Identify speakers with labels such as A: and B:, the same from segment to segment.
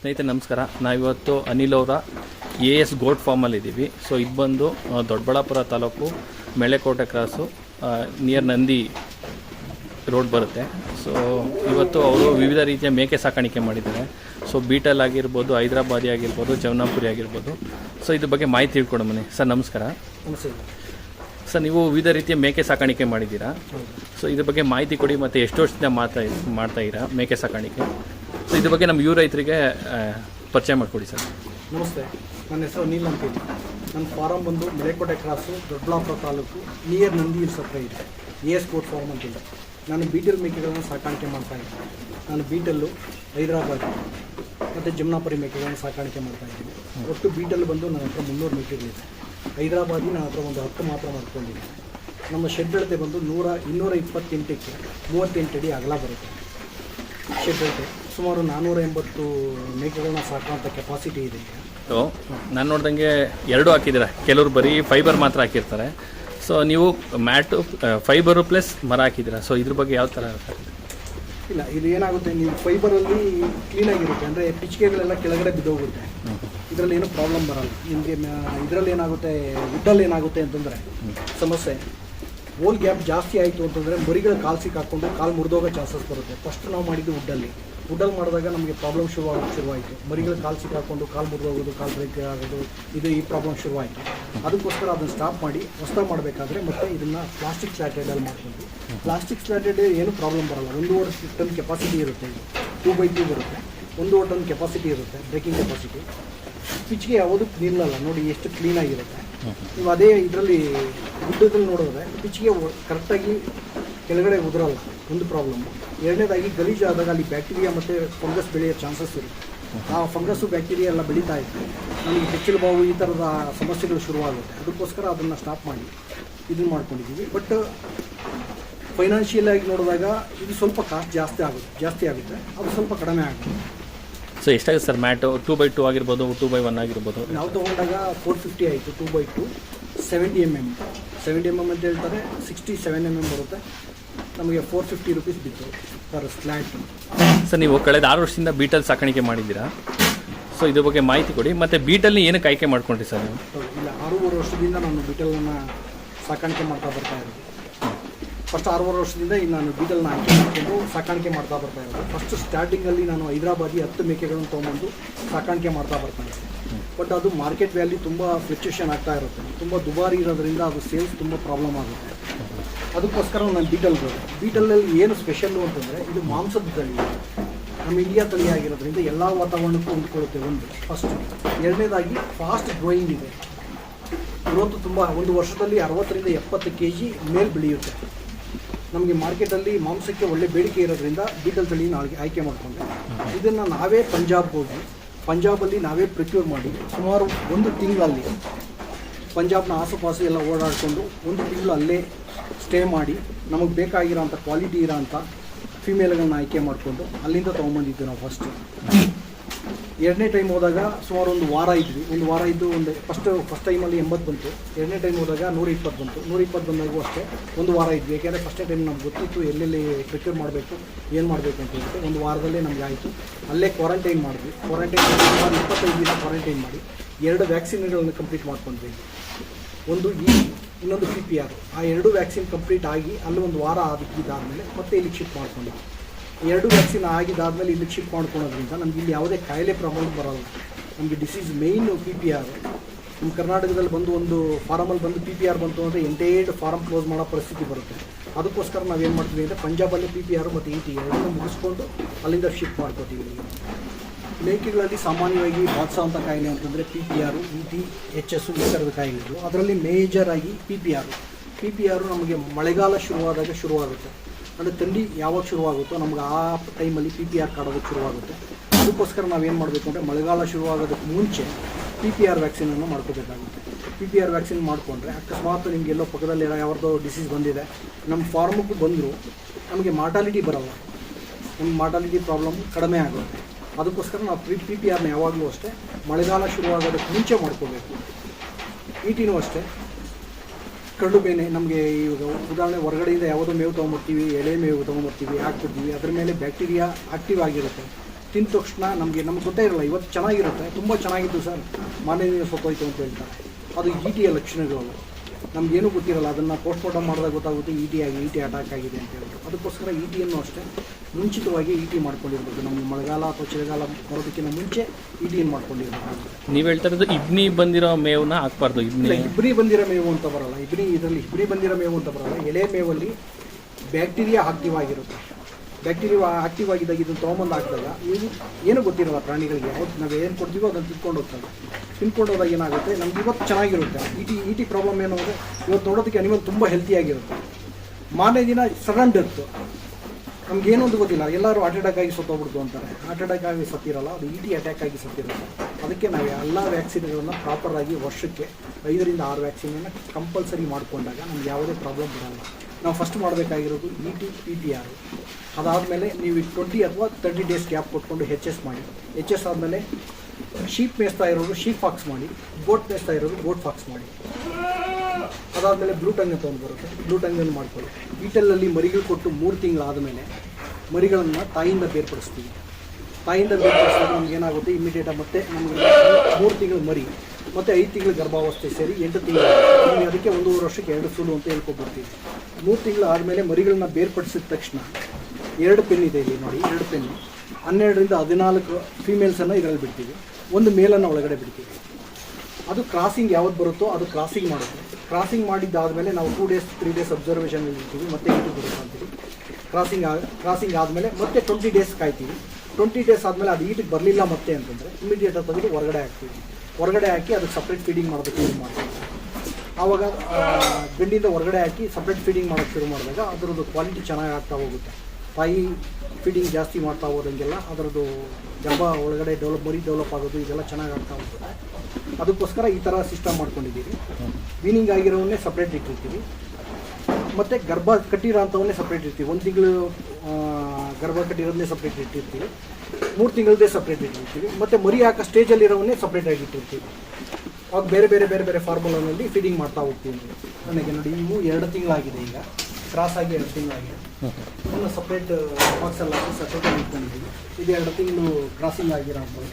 A: ಸ್ನೇಹಿತರೆ ನಮಸ್ಕಾರ. ನಾವಿವತ್ತು ಅನಿಲ್ ಅವರ ಎ ಎಸ್ ಗೋಟ್ ಫಾರ್ಮಲ್ಲಿ ಇದ್ದೀವಿ ಸೊ ಇದು ಬಂದು Doddaballapura taluk Melekote cross near Nandi road ಬರುತ್ತೆ. ಸೊ ಇವತ್ತು ಅವರು ವಿವಿಧ ರೀತಿಯ ಮೇಕೆ ಸಾಕಾಣಿಕೆ ಮಾಡಿದ್ದಾರೆ. ಸೊ ಬೀಟಲ್ ಆಗಿರ್ಬೋದು ಹೈದರಾಬಾದಿ ಆಗಿರ್ಬೋದು ಜವನಾಪುರಿ ಆಗಿರ್ಬೋದು. ಸೊ ಇದ್ರ ಬಗ್ಗೆ ಮಾಹಿತಿ ಹೇಳ್ಕೊಡ ಮನೆ ಸರ್ ನಮಸ್ಕಾರ. ಸರ್ ನೀವು ವಿವಿಧ ರೀತಿಯ ಮೇಕೆ ಸಾಕಾಣಿಕೆ ಮಾಡಿದ್ದೀರಾ? ಸೊ ಇದ್ರ ಬಗ್ಗೆ ಮಾಹಿತಿ ಕೊಡಿ ಮತ್ತು ಎಷ್ಟು ವರ್ಷದಿಂದ ಮಾಡ್ತಾ ಮಾಡ್ತಾ ಇದ್ದೀರಾ ಮೇಕೆ ಸಾಕಾಣಿಕೆ? ಸೊ ಇದ್ರ ಬಗ್ಗೆ ನಮ್ಮ ಯುವ ರೈತರಿಗೆ ಪರಿಚಯ ಮಾಡಿಕೊಡಿ ಸರ್.
B: ನಮಸ್ತೆ. ನನ್ನ ಹೆಸರು ನೀಲ್ ಅಂತೇಳಿ ನನ್ನ ಫಾರಮ್ ಬಂದು Malekote cross, Doddaballapura taluk, near Nandi hills ಹತ್ರ ಇದೆ. ಎ ಎಸ್ ಕೋಟ್ ಫಾರ್ಮ್ ಅಂತೇಳಿ ನಾನು ಬೀಟಲ್ ಮೇಕೆಗಳನ್ನು ಸಾಕಾಣಿಕೆ ಮಾಡ್ತಾ ಇದ್ದೀನಿ. ನಾನು ಬೀಟಲ್ಲು, ಹೈದರಾಬಾದ್ ಮತ್ತು ಜಮ್ನಾಪುರಿ ಮೇಕೆಗಳನ್ನು ಸಾಕಾಣಿಕೆ ಮಾಡ್ತಾ ಇದ್ದೀನಿ. ಒಟ್ಟು ಬೀಟಲ್ ಬಂದು ನನ್ನ ಹತ್ರ ಮುನ್ನೂರು ಮೇಕೆಗಳಿದೆ ಹೈದರಾಬಾದಿ ನನ್ನ ಹತ್ರ ಒಂದು ಹತ್ತು ಮಾತ್ರ ಮಾಡ್ಕೊಂಡಿದ್ದೀನಿ. ನಮ್ಮ ಶೆಡ್ ಅಳತೆ ಬಂದು ನೂರ ಇನ್ನೂರ ಇಪ್ಪತ್ತೆಂಟಕ್ಕೆ ಮೂವತ್ತೆಂಟು ಅಡಿ ಅಗಲ ಬರುತ್ತೆ. ಶೆಡ್ ಅಳತೆ. ಸುಮಾರು ನಾನ್ನೂರ ಎಂಬತ್ತು ಮೇಕೆಗಳನ್ನ ಸಾಕುವಂಥ ಕೆಪಾಸಿಟಿ ಇದೆ
A: ನಾನು ನೋಡ್ದಂಗೆ ಎರಡು ಹಾಕಿದ್ದೀರಾ. ಕೆಲವರು ಬರೀ ಫೈಬರ್ ಮಾತ್ರ ಹಾಕಿರ್ತಾರೆ. ಸೊ ನೀವು ಮ್ಯಾಟು ಫೈಬರು ಪ್ಲಸ್ ಮರ ಹಾಕಿದ್ದೀರಾ. ಸೊ ಇದ್ರ ಬಗ್ಗೆ ಯಾವ ಥರ
B: ಇಲ್ಲ ಇದು ಏನಾಗುತ್ತೆ ನೀವು ಫೈಬರಲ್ಲಿ ಕ್ಲೀನಾಗಿರುತ್ತೆ ಅಂದರೆ ಪಿಚ್ಕೆಗಳೆಲ್ಲ ಕೆಳಗಡೆ ಬಿದ್ದೋಗುತ್ತೆ. ಇದರಲ್ಲಿ ಏನು ಪ್ರಾಬ್ಲಮ್ ಬರಲ್ಲ. ನಿಮಗೆ ಇದರಲ್ಲಿ ಏನಾಗುತ್ತೆ ವುಡ್ಡಲ್ಲಿ ಏನಾಗುತ್ತೆ ಅಂತಂದರೆ ಸಮಸ್ಯೆ. ಓಲ್ ಗ್ಯಾಪ್ ಜಾಸ್ತಿ ಆಯಿತು ಅಂತಂದರೆ ಮರಿಗಳ ಕಾಲು ಸಿಕ್ಕಾಕೊಂಡು ಕಾಲು ಮುರಿದೋಗೋ ಚಾನ್ಸಸ್ ಬರುತ್ತೆ. ಫಸ್ಟ್ ನಾವು ಮಾಡಿದ್ದು ವುಡ್ಡಲ್ಲಿ ವುಡ್ಡಲ್ಲಿ ಮಾಡಿದಾಗ ನಮಗೆ ಪ್ರಾಬ್ಲಮ್ ಶುರುವಾಗ ಶುರುವಾಯಿತು. ಮರಿಗಳು ಕಾಲು ಸಿಕ್ಕಾಕೊಂಡು ಕಾಲು ಮುರಿದೋಗೋದು ಕಾಲು ಬ್ರೇಕ್ ಆಗೋದು, ಇದು ಈ ಪ್ರಾಬ್ಲಮ್ ಶುರುವಾಯಿತು. ಅದಕ್ಕೋಸ್ಕರ ಅದನ್ನು ಸ್ಟಾಪ್ ಮಾಡಿ ಹೊಸ ಮಾಡಬೇಕಾದ್ರೆ ಮತ್ತೆ ಇದನ್ನು ಪ್ಲಾಸ್ಟಿಕ್ ಸ್ಲಾಟೆಡಲ್ಲಿ ಮಾಡ್ಕೊಂಡು ಪ್ಲಾಸ್ಟಿಕ್ ಸ್ಲಾಟೆಡ್ ಏನು ಪ್ರಾಬ್ಲಮ್ ಬರಲ್ಲ. ಒಂದೂವರೆ ಟನ್ ಕೆಪಾಸಿಟಿ ಇರುತ್ತೆ. ಟೂ ಬೈ ಟೂ ಬರುತ್ತೆ. ಒಂದೂವರೆ ಟನ್ ಕೆಪಾಸಿಟಿ ಇರುತ್ತೆ ಬ್ರೇಕಿಂಗ್ ಕೆಪಾಸಿಟಿ ಪಿಚ್ಗೆ ಯಾವುದೂ ನಿಲ್ಲಲ್ಲ. ನೋಡಿ ಎಷ್ಟು ಕ್ಲೀನಾಗಿರುತ್ತೆ ನೀವು ಅದೇ ಇದರಲ್ಲಿ ಗುಡ್ಡದಲ್ಲಿ ನೋಡಿದ್ರೆ ಪಿಚ್ಗೆ ಕರೆಕ್ಟಾಗಿ ಕೆಳಗಡೆ ಉದುರಲ್ಲ. ಒಂದು ಪ್ರಾಬ್ಲಮ್ ಎರಡನೇದಾಗಿ ಗಲೀಜಾದಾಗ ಅಲ್ಲಿ ಬ್ಯಾಕ್ಟೀರಿಯಾ ಮತ್ತು ಫಂಗಸ್ ಬೆಳೆಯೋ ಚಾನ್ಸಸ್ ಇರುತ್ತೆ. ಆ ಫಂಗಸ್ಸು ಬ್ಯಾಕ್ಟೀರಿಯಾ ಎಲ್ಲ ಬೆಳೀತಾ ಇತ್ತು ನಮಗೆ ಹೆಚ್ಚಿನ ಬಾವು ಈ ಥರದ ಸಮಸ್ಯೆಗಳು ಶುರುವಾಗುತ್ತೆ. ಅದಕ್ಕೋಸ್ಕರ ಅದನ್ನು ಸ್ಟಾಪ್ ಮಾಡಿ ಇದನ್ನು ಮಾಡ್ಕೊಂಡಿದ್ದೀವಿ. ಬಟ್ ಫೈನಾನ್ಷಿಯಲ್ ಆಗಿ ನೋಡಿದಾಗ ಇದು ಸ್ವಲ್ಪ ಕಾಸ್ಟ್ ಜಾಸ್ತಿ ಆಗುತ್ತೆ ಜಾಸ್ತಿ ಆಗುತ್ತೆ. ಅದು ಸ್ವಲ್ಪ ಕಡಿಮೆ ಆಗುತ್ತೆ.
A: ಸೊ ಎಷ್ಟಾಗುತ್ತೆ sir mat? Two by two ಆಗಿರ್ಬೋದು ಟೂ ಬೈ ಒನ್ ಆಗಿರ್ಬೋದು.
B: ನಾವು ತೊಗೊಂಡಾಗ ಫೋರ್ ಫಿಫ್ಟಿ ಆಯಿತು two by two seventy M M seventy M M ಅಂತ ಹೇಳ್ತಾರೆ ಸಿಕ್ಸ್ಟಿ ಸೆವೆನ್ ಎಂ ಎಂ ಬರುತ್ತೆ. ನಮಗೆ ಫೋರ್ ಫಿಫ್ಟಿ ರುಪೀಸ್ ಬಿತ್ತು ಪರ್ ಸ್ಲ್ಯಾಟ್
A: ಸರ್ ನೀವು ಕಳೆದ ಆರು ವರ್ಷದಿಂದ ಬೀಟಲ್ ಸಾಕಾಣಿಕೆ ಮಾಡಿದ್ದೀರಾ? ಸೊ ಇದ್ರ ಬಗ್ಗೆ ಮಾಹಿತಿ ಕೊಡಿ. ಮತ್ತು ಬೀಟಲ್ನ ಏನಕ್ಕೆ ಆಯ್ಕೆ ಮಾಡ್ಕೊಂಡ್ರಿ ಸರ್ ನೀವು?
B: ಇಲ್ಲ ಆರೂವರೆ ವರ್ಷದಿಂದ ನಾನು ಬೀಟಲನ್ನು ಸಾಕಾಣಿಕೆ ಮಾಡ್ತಾ ಬರ್ತಾ ಇರೋದು. ಫಸ್ಟ್ ಆರೂವರೆ ವರ್ಷದಿಂದ ಈಗ ನಾನು ಬೀಟಲ್ನ ಆಯ್ಕೆ ಮಾಡಿಕೊಂಡು ಸಾಕಾಣಿಕೆ ಮಾಡ್ತಾ ಬರ್ತಾ ಇರೋದು. ಫಸ್ಟ್ ಸ್ಟಾರ್ಟಿಂಗಲ್ಲಿ ನಾನು ಹೈದರಾಬಾದಿ ಹತ್ತು ಮೇಕೆಗಳನ್ನು ತೊಗೊಂಬಂದು ಸಾಕಾಣಿಕೆ ಮಾಡ್ತಾ ಬರ್ತಾನೆ ಬಟ್ ಅದು ಮಾರ್ಕೆಟ್ ವ್ಯಾಲ್ಯೂ ತುಂಬ ಫ್ಲಕ್ಚುಯೇಷನ್ ಆಗ್ತಾ ಇರುತ್ತೆ. ತುಂಬ ದುಬಾರಿ ಇರೋದ್ರಿಂದ ಅದು ಸೇಲ್ಸ್ ತುಂಬ ಪ್ರಾಬ್ಲಮ್ ಆಗುತ್ತೆ. ಅದಕ್ಕೋಸ್ಕರ ನಾನು ಬೀಟಲ್ ಬೀಟಲಲ್ಲಿ ಏನು ಸ್ಪೆಷಲ್ಲು ಅಂತಂದರೆ ಇದು ಮಾಂಸದ ತಳಿ. ನಮ್ಮ ಇಂಡಿಯಾ ತಳಿ ಆಗಿರೋದ್ರಿಂದ ಎಲ್ಲ ವಾತಾವರಣಕ್ಕೂ ಹೊಂದ್ಕೊಳ್ಳುತ್ತೆ ಒಂದು. ಫಸ್ಟ್ ಎರಡನೇದಾಗಿ ಫಾಸ್ಟ್ ಗ್ರೋಯಿಂಗ್ ಇದೆ. ಗ್ರೋತ್ ತುಂಬ ಒಂದು ವರ್ಷದಲ್ಲಿ ಅರವತ್ತರಿಂದ ಎಪ್ಪತ್ತು ಕೆ ಜಿ ಮೇಲೆ ಬೆಳೆಯುತ್ತೆ. ನಮಗೆ ಮಾರ್ಕೆಟಲ್ಲಿ ಮಾಂಸಕ್ಕೆ ಒಳ್ಳೆ ಬೇಡಿಕೆ ಇರೋದ್ರಿಂದ ಬೀಟಲ್ ತಳಿನ ಆಯ್ಕೆ ಮಾಡಿಕೊಂಡೆ. ಇದನ್ನು ನಾವೇ ಪಂಜಾಬ್ ಹೋಗಿ ಪಂಜಾಬಲ್ಲಿ ನಾವೇ ಪ್ರಿಕ್ಯೂರ್ ಮಾಡಿ ಸುಮಾರು ಒಂದು ತಿಂಗಳಲ್ಲಿ ಪಂಜಾಬ್ನ ಆಸುಪಾಸು ಎಲ್ಲ ಓಡಾಡಿಕೊಂಡು ಒಂದು ತಿಂಗಳು ಅಲ್ಲೇ ಸ್ಟೇ ಮಾಡಿ, ನಮಗೆ ಬೇಕಾಗಿರೋಂಥ ಕ್ವಾಲಿಟಿ ಇರೋಂಥ ಫಿಮೇಲ್ಗಳನ್ನ ಆಯ್ಕೆ ಮಾಡಿಕೊಂಡು ಅಲ್ಲಿಂದ ತೊಗೊಂಬಂದಿದ್ದು ನಾವು ಫಸ್ಟ್ ಎರಡನೇ ಟೈಮ್ ಹೋದಾಗ ಸುಮಾರು ಒಂದು ವಾರ ಇದ್ವಿ. ಒಂದು ವಾರ ಇದ್ದು ಒಂದು ಫಸ್ಟ್ ಫಸ್ಟ್ ಟೈಮಲ್ಲಿ ಎಂಬತ್ತು ಬಂತು. ಎರಡನೇ ಟೈಮ್ ಹೋದಾಗ ನೂರ ಇಪ್ಪತ್ತು ಬಂತು. ನೂರ ಇಪ್ಪತ್ತು ಬಂದಾಗೂ ಅಷ್ಟೇ ಒಂದು ವಾರ ಇದ್ವಿ. ಯಾಕೆಂದರೆ ಫಸ್ಟೇ ಟೈಮ್ ನಮ್ಗೆ ಗೊತ್ತಿತ್ತು ಎಲ್ಲೆಲ್ಲಿ ಪ್ರಿಪೇರ್ ಮಾಡಬೇಕು, ಏನು ಮಾಡಬೇಕು ಅಂತ ಹೇಳ್ಬಿಟ್ಟು ಒಂದು ವಾರದಲ್ಲೇ ನಮಗೆ ಆಯಿತು. ಅಲ್ಲೇ ಕ್ವಾರಂಟೈನ್ ಮಾಡಿದ್ವಿ. ಕ್ವಾರಂಟೈನ್ ಇಪ್ಪತ್ತೈದು ದಿನ ಕ್ವಾರಂಟೈನ್ ಮಾಡಿ ಎರಡು ವ್ಯಾಕ್ಸಿನ್ಗಳನ್ನು ಕಂಪ್ಲೀಟ್ ಮಾಡ್ಕೊಂಡ್ವಿ. ಒಂದು ಈ ಇನ್ನೊಂದು ಪಿ ಪಿ ಆರ್ ಆ ಎರಡು ವ್ಯಾಕ್ಸಿನ್ ಕಂಪ್ಲೀಟ್ ಆಗಿ ಅಲ್ಲಿ ಒಂದು ವಾರ ಆಗಿದ್ದಾದಮೇಲೆ ಮತ್ತೆ ಇಲ್ಲಿ ಶಿಫ್ಟ್ ಮಾಡ್ಕೊಂಡ್ವಿ ಎರಡು ವ್ಯಾಕ್ಸಿನ್ ಆಗಿದ್ದಾದಮೇಲೆ ಇಲ್ಲಿ ಶಿಫ್ಟ್ ಮಾಡ್ಕೊಳೋದ್ರಿಂದ ನಮ್ಗೆ ಇಲ್ಲಿ ಯಾವುದೇ ಕಾಯಿಲೆ ಪ್ರಾಬ್ಲಮ್ ಬರೋಲ್ಲ. ನಮಗೆ disease main P P R ನಮ್ಮ ಕರ್ನಾಟಕದಲ್ಲಿ ಬಂದು ಒಂದು ಫಾರಮಲ್ಲಿ ಬಂದು ಪಿ ಪಿ ಆರ್ ಬಂತು ಅಂದರೆ ಎಂಟೇಡ್ ಫಾರಮ್ ಕ್ಲೋಸ್ ಮಾಡೋ ಪರಿಸ್ಥಿತಿ ಬರುತ್ತೆ. ಅದಕ್ಕೋಸ್ಕರ ನಾವೇನು ಮಾಡ್ತೀವಿ ಅಂದರೆ ಪಂಜಾಬಲ್ಲಿ ಪಿ ಪಿ ಆರ್ ಮತ್ತು ಇ ಟಿ ಎರಡನ್ನೂ ಮುಗಿಸ್ಕೊಂಡು ಅಲ್ಲಿಂದ ಶಿಫ್ಟ್ ಮಾಡ್ಕೋತೀವಿ. ಮೇಕೆಗಳಲ್ಲಿ ಸಾಮಾನ್ಯವಾಗಿ ಬಾತ್ಸ ಅಂತ ಕಾಯಿಲೆ ಅಂತಂದರೆ P P R E T H S ಈ ಥರದ ಕಾಯಿಲೆಗಳು. ಅದರಲ್ಲಿ ಮೇಜರ್ ಆಗಿ P P R P P R ನಮಗೆ ಮಳೆಗಾಲ ಶುರುವಾದಾಗ ಶುರುವಾಗುತ್ತೆ. ಅಂದರೆ ಥಂಡಿ ಯಾವಾಗ ಶುರುವಾಗುತ್ತೋ ನಮ್ಗೆ ಆ ಟೈಮಲ್ಲಿ ಪಿ ಪಿ ಆರ್ ಕಾಡೋದಕ್ಕೆ ಶುರುವಾಗುತ್ತೆ. ಅದಕ್ಕೋಸ್ಕರ ನಾವೇನು ಮಾಡಬೇಕು ಅಂದರೆ ಮಳೆಗಾಲ ಶುರುವಾಗೋದಕ್ಕೆ ಮುಂಚೆ ಪಿ ಪಿ ಆರ್ ವ್ಯಾಕ್ಸಿನನ್ನು ಮಾಡ್ಕೋಬೇಕಾಗುತ್ತೆ. ಪಿ ಪಿ ಆರ್ ವ್ಯಾಕ್ಸಿನ್ ಮಾಡಿಕೊಂಡ್ರೆ ಅಕಸ್ಮಾತ್ ನಿಮಗೆ ಎಲ್ಲೋ ಪಕ್ಕದಲ್ಲಿ ಯಾವ್ದೋ ಡಿಸೀಸ್ ಬಂದಿದೆ. ನಮ್ಮ ಫಾರ್ಮಗೂ ಬಂದರೂ, ನಮಗೆ ಮಾರ್ಟಾಲಿಟಿ ಬರಲ್ಲ. ನಮ್ಮ ಮಾರ್ಟಾಲಿಟಿ ಪ್ರಾಬ್ಲಮ್ ಕಡಿಮೆ ಆಗುತ್ತೆ. ಅದಕ್ಕೋಸ್ಕರ ನಾವು ಪ್ರಿ ಪಿ ಪಿ ಆರ್ನ ಯಾವಾಗಲೂ ಅಷ್ಟೇ ಮಳೆಗಾಲ ಶುರುವಾಗೋದಕ್ಕೆ ಮುಂಚೆ ಮಾಡ್ಕೋಬೇಕು. ಇ ಟಿನೂ ಅಷ್ಟೇ. ಕರಡು ಬೇನೆ ನಮಗೆ ಇವಾಗ ಉದಾಹರಣೆ ಹೊರಗಡೆಯಿಂದ ಯಾವುದೋ ಮೇವು ತೊಗೊಂಬರ್ತೀವಿ ಎಳೆ ಮೇವು ತೊಗೊಂಬರ್ತೀವಿ, ಹಾಕ್ಬಿಡ್ತೀವಿ. ಅದ್ರ ಮೇಲೆ ಬ್ಯಾಕ್ಟೀರಿಯಾ ಆಕ್ಟಿವ್ ಆಗಿರುತ್ತೆ. ತಿಂದ ತಕ್ಷಣ ನಮಗೆ ನಮ್ಗೆ ಗೊತ್ತೇ ಇರಲ್ಲ, ಇವತ್ತು ಚೆನ್ನಾಗಿರುತ್ತೆ, ತುಂಬ ಚೆನ್ನಾಗಿತ್ತು ಸರ್. ಮಾನ್ಯ ಸತ್ತೋಯ್ತು ಅಂತ ಹೇಳ್ತಾರೆ. ಅದು ಇ ಟಿಯ ಲಕ್ಷಣಗಳು. ನಮಗೇನು ಗೊತ್ತಿರಲ್ಲ ಅದನ್ನು ಪೋಸ್ಟ್ಮಾರ್ಟಮ್ ಮಾಡಿದಾಗ ಗೊತ್ತಾಗುತ್ತೆ ಇ ಟಿ ಆಗಿ ಇ ಟಿ ಅಟ್ಯಾಕ್ ಆಗಿದೆ ಅಂತ ಹೇಳ್ಬಿಟ್ಟು. ಅದಕ್ಕೋಸ್ಕರ ಇ ಟಿಯನ್ನು ಅಷ್ಟೇ ಮುಂಚಿತವಾಗಿ ಇ ಟಿ ಮಾಡ್ಕೊಂಡಿರ್ಬೋದು ನಮ್ಮ ಮಳೆಗಾಲ ಅಥವಾ ಚಳಿಗಾಲ ಬರೋದಕ್ಕಿಂತ ಮುಂಚೆ ಇ ಟಿಯನ್ನು ಮಾಡ್ಕೊಂಡಿರ್ಬೋದು
A: ನೀವು ಹೇಳ್ತಾ ಇರೋದು ಇಬ್ನಿ ಬಂದಿರೋ ಮೇವನ್ನ ಹಾಕ್ಬಾರ್ದು ಇಬ್ನಿ.
B: ಇಬ್ರಿ ಬಂದಿರೋ ಮೇವು ಅಂತ ಬರಲ್ಲ. ಇಬ್ರಿ ಇದರಲ್ಲಿ ಇಬ್ರಿ ಬಂದಿರೋ ಮೇವು ಅಂತ ಬರಲ್ಲ. ಎಳೆ ಮೇವಲ್ಲಿ ಬ್ಯಾಕ್ಟೀರಿಯಾ ಆಕ್ಟಿವ್ ಆಗಿರುತ್ತೆ. ಬ್ಯಾಕ್ಟೀರಿಯಾ ಆಕ್ಟಿವ್ ಆಗಿದ್ದಾಗ ಇದನ್ನು ತೊಗೊಂಬಂದು ಹಾಕಿದಾಗ ಏನು ಏನು ಗೊತ್ತಿರಲ್ಲ ಪ್ರಾಣಿಗಳಿಗೆ. ಯಾವ್ದು ನಾವು ಏನು ಕೊಡ್ತೀವೋ ಅದನ್ನು ತಿಳ್ಕೊಂಡು ಹೋಗ್ತವೆ ತಿನ್ಕೊಂಡು ಹೋದಾಗ ಏನಾಗುತ್ತೆ? ನಮ್ಗೆ ಇವತ್ತು ಚೆನ್ನಾಗಿರುತ್ತೆ. E T E T problem ಏನು ಅಂದರೆ ಇವತ್ತು ನೋಡೋದಕ್ಕೆ ಅನಿಮಲ್ ತುಂಬ ಹೆಲ್ತಿಯಾಗಿರುತ್ತೆ ಮಾರನೇ ದಿನ ಸಡನ್ ಡೆತ್ ನಮ್ಗೇನು ಅಂತ ಗೊತ್ತಿಲ್ಲ. ಎಲ್ಲರೂ ಹಾರ್ಟ್ ಅಟ್ಯಾಕ್ ಆಗಿ ಸತ್ತೋಗ್ಬಿಡ್ತು ಅಂತಾರೆ. ಹಾರ್ಟ್ ಅಟ್ಯಾಕ್ ಆಗಿ ಸತ್ತಿರಲ್ಲ. ಅದು ಇಟಿ ಟಿ ಅಟ್ಯಾಕ್ ಆಗಿ ಸತ್ತಿರಲ್ಲ. ಅದಕ್ಕೆ ನಾವು ಎಲ್ಲ ವ್ಯಾಕ್ಸಿನ್ಗಳನ್ನು ಪ್ರಾಪರಾಗಿ ವರ್ಷಕ್ಕೆ ಐದರಿಂದ ಆರು ವ್ಯಾಕ್ಸಿನನ್ನು ಕಂಪಲ್ಸರಿ ಮಾಡಿಕೊಂಡಾಗ ನಮ್ಗೆ ಯಾವುದೇ ಪ್ರಾಬ್ಲಮ್ ಬರಲ್ಲ. ನಾವು ಫಸ್ಟ್ ಮಾಡಬೇಕಾಗಿರೋದು E T P T R ಅದಾದಮೇಲೆ ನೀವು ಟ್ವೆಂಟಿ ಅಥವಾ ತರ್ಟಿ ಡೇಸ್ ಗ್ಯಾಪ್ ಕೊಟ್ಕೊಂಡು ಹೆಚ್ ಎಸ್ ಮಾಡಿ. ಎಚ್ ಎಸ್ ಆದಮೇಲೆ ಶೀಪ್ ಮೇಯಿಸ್ತಾ ಇರೋರು ಶೀಪ್ ಫಾಕ್ಸ್ ಮಾಡಿ ಬೋಟ್ ಮೇಯಿಸ್ತಾ ಇರೋರು ಬೋಟ್ ಫಾಕ್ಸ್ ಮಾಡಿ. ಅದಾದಮೇಲೆ ಬ್ಲೂ ಟಂಗ್ ಅಂತ ಒಂದು ಬರುತ್ತೆ. ಬ್ಲೂ ಟಂಗನ್ನು ಮಾಡ್ಕೊಳ್ಳಿ. ಈಟಲ್ಲಲ್ಲಿ ಮರಿಗಳು ಕೊಟ್ಟು ಮೂರು ತಿಂಗಳಾದ ಮೇಲೆ ಮರಿಗಳನ್ನು ತಾಯಿಯಿಂದ ಬೇರ್ಪಡಿಸ್ತೀವಿ. ತಾಯಿಯಿಂದ ಬೇರ್ಪಡಿಸಿದಾಗ ನಮ್ಗೆ ಏನಾಗುತ್ತೆ? ಇಮಿಡಿಯೇಟಾಗಿ ಮತ್ತೆ ನಮಗೆ ಮೂರು ತಿಂಗಳು ಮರಿ, ಮತ್ತು ಐದು ತಿಂಗಳು ಗರ್ಭಾವಸ್ಥೆ ಸೇರಿ ಎಂಟು ತಿಂಗಳು ನಮಗೆ ಅದಕ್ಕೆ ಒಂದೂವರೆ ವರ್ಷಕ್ಕೆ ಎರಡು ಸೂಲು ಅಂತ ಹೇಳ್ಕೊಬರ್ತೀವಿ ಮೂರು ತಿಂಗಳು ಆದಮೇಲೆ ಮರಿಗಳನ್ನ ಬೇರ್ಪಡಿಸಿದ ತಕ್ಷಣ ಎರಡು ಪೆನ್ ಇದೆ ಇಲ್ಲಿ ನೋಡಿ, ಎರಡು ಪೆನ್ನು. ಹನ್ನೆರಡರಿಂದ ಹದಿನಾಲ್ಕು ಫೀಮೇಲ್ಸನ್ನು ಇದರಲ್ಲಿ ಬಿಡ್ತೀವಿ. ಒಂದು ಮೇಲನ್ನು ಒಳಗಡೆ ಬಿಡ್ತೀವಿ. ಅದು ಕ್ರಾಸಿಂಗ್ ಯಾವ್ದು ಬರುತ್ತೋ ಅದು ಕ್ರಾಸಿಂಗ್ ಮಾಡುತ್ತೆ. ಕ್ರಾಸಿಂಗ್ ಮಾಡಿದ್ದಾದಮೇಲೆ ನಾವು two days three days observation ಇರ್ತೀವಿ. ಮತ್ತೆ ಇಟ್ಟು ಬರುತ್ತೆ ಅಂತೀವಿ. ಕ್ರಾಸಿಂಗ್ ಕ್ರಾಸಿಂಗ್ ಆದಮೇಲೆ ಮತ್ತೆ ಟ್ವೆಂಟಿ ಡೇಸ್ ಕಾಯ್ತೀವಿ. ಟ್ವೆಂಟಿ ಡೇಸ್ ಆದಮೇಲೆ ಅದು ಈಟಿಗೆ ಬರಲಿಲ್ಲ ಮತ್ತೆ ಅಂತಂದರೆ ಇಮಿಡಿಯೇಟಾಗಿ ತೆಗೆದು ಹೊರಗಡೆ ಹಾಕ್ತೀವಿ. ಹೊರಗಡೆ ಹಾಕಿ ಅದಕ್ಕೆ ಸಪ್ರೇಟ್ ಫೀಡಿಂಗ್ ಮಾಡೋದಕ್ಕೆ ಶುರು ಮಾಡ್ತೀವಿ. ಆವಾಗ ಬೆಂಡಿಂದ ಹೊರಗಡೆ ಹಾಕಿ ಸಪ್ರೇಟ್ ಫೀಡಿಂಗ್ ಮಾಡೋಕ್ಕೆ ಶುರು ಮಾಡಿದಾಗ ಅದರದ್ದು ಕ್ವಾಲಿಟಿ ಚೆನ್ನಾಗಿ ಆಗ್ತಾ ಹೋಗುತ್ತೆ. ತಾಯಿ ಫೀಡಿಂಗ್ ಜಾಸ್ತಿ ಮಾಡ್ತಾ ಹೋದಂಗೆಲ್ಲ ಅದರದ್ದು ಜಂಬ ಒಳಗಡೆ ಡೆವಲಪ್ ಮರಿ ಡೆವಲಪ್ ಆಗೋದು ಇದೆಲ್ಲ ಚೆನ್ನಾಗಿ ಆಗ್ತಾ ಹೋಗ್ತದೆ ಅದಕ್ಕೋಸ್ಕರ ಈ ಥರ ಸಿಸ್ಟಮ್ ಮಾಡ್ಕೊಂಡಿದ್ದೀವಿ. ವೀನಿಂಗ್ ಆಗಿರೋವನ್ನೇ ಸಪ್ರೇಟ್ ಇಟ್ಟಿರ್ತೀವಿ. ಮತ್ತು ಗರ್ಭ ಕಟ್ಟಿರೋ ಅಂಥವನ್ನೇ ಸಪ್ರೇಟ್ ಇರ್ತೀವಿ ಒಂದು ತಿಂಗಳು ಗರ್ಭ ಕಟ್ಟಿರೋದನ್ನೇ ಸಪ್ರೇಟ್ ಇಟ್ಟಿರ್ತೀವಿ. ಮೂರು ತಿಂಗಳದೇ ಸಪ್ರೇಟ್ ಇಟ್ಟಿರ್ತೀವಿ. ಮತ್ತು ಮರಿ ಹಾಕೋ ಸ್ಟೇಜಲ್ಲಿರೋವನ್ನೇ ಸಪ್ರೇಟಾಗಿ ಇಟ್ಟಿರ್ತೀವಿ. ಅವಾಗ ಬೇರೆ ಬೇರೆ ಬೇರೆ ಬೇರೆ ಫಾರ್ಮುಲಾನಲ್ಲಿ ಫೀಡಿಂಗ್ ಮಾಡ್ತಾ ಹೋಗ್ತೀವಿ ನನಗೆ ನೋಡಿ, ಇವು ಎರಡು ತಿಂಗಳಾಗಿದೆ ಈಗ. ಕ್ರಾಸ್ ಆಗಿ ಎರಡು ತಿಂಗಳಾಗಿದೆ ಇದನ್ನು ಸಪ್ರೇಟ್ ಬಾಕ್ಸಲ್ಲಿ ಹಾಕಿ ಸಪ್ರೇಟಾಗಿ ಇಟ್ಕೊಂಡಿದ್ದೀವಿ. ಇದು ಎರಡು ತಿಂಗಳು ಕ್ರಾಸಿಂಗ್ ಆಗಿರೋ ಅಂಥದ್ದು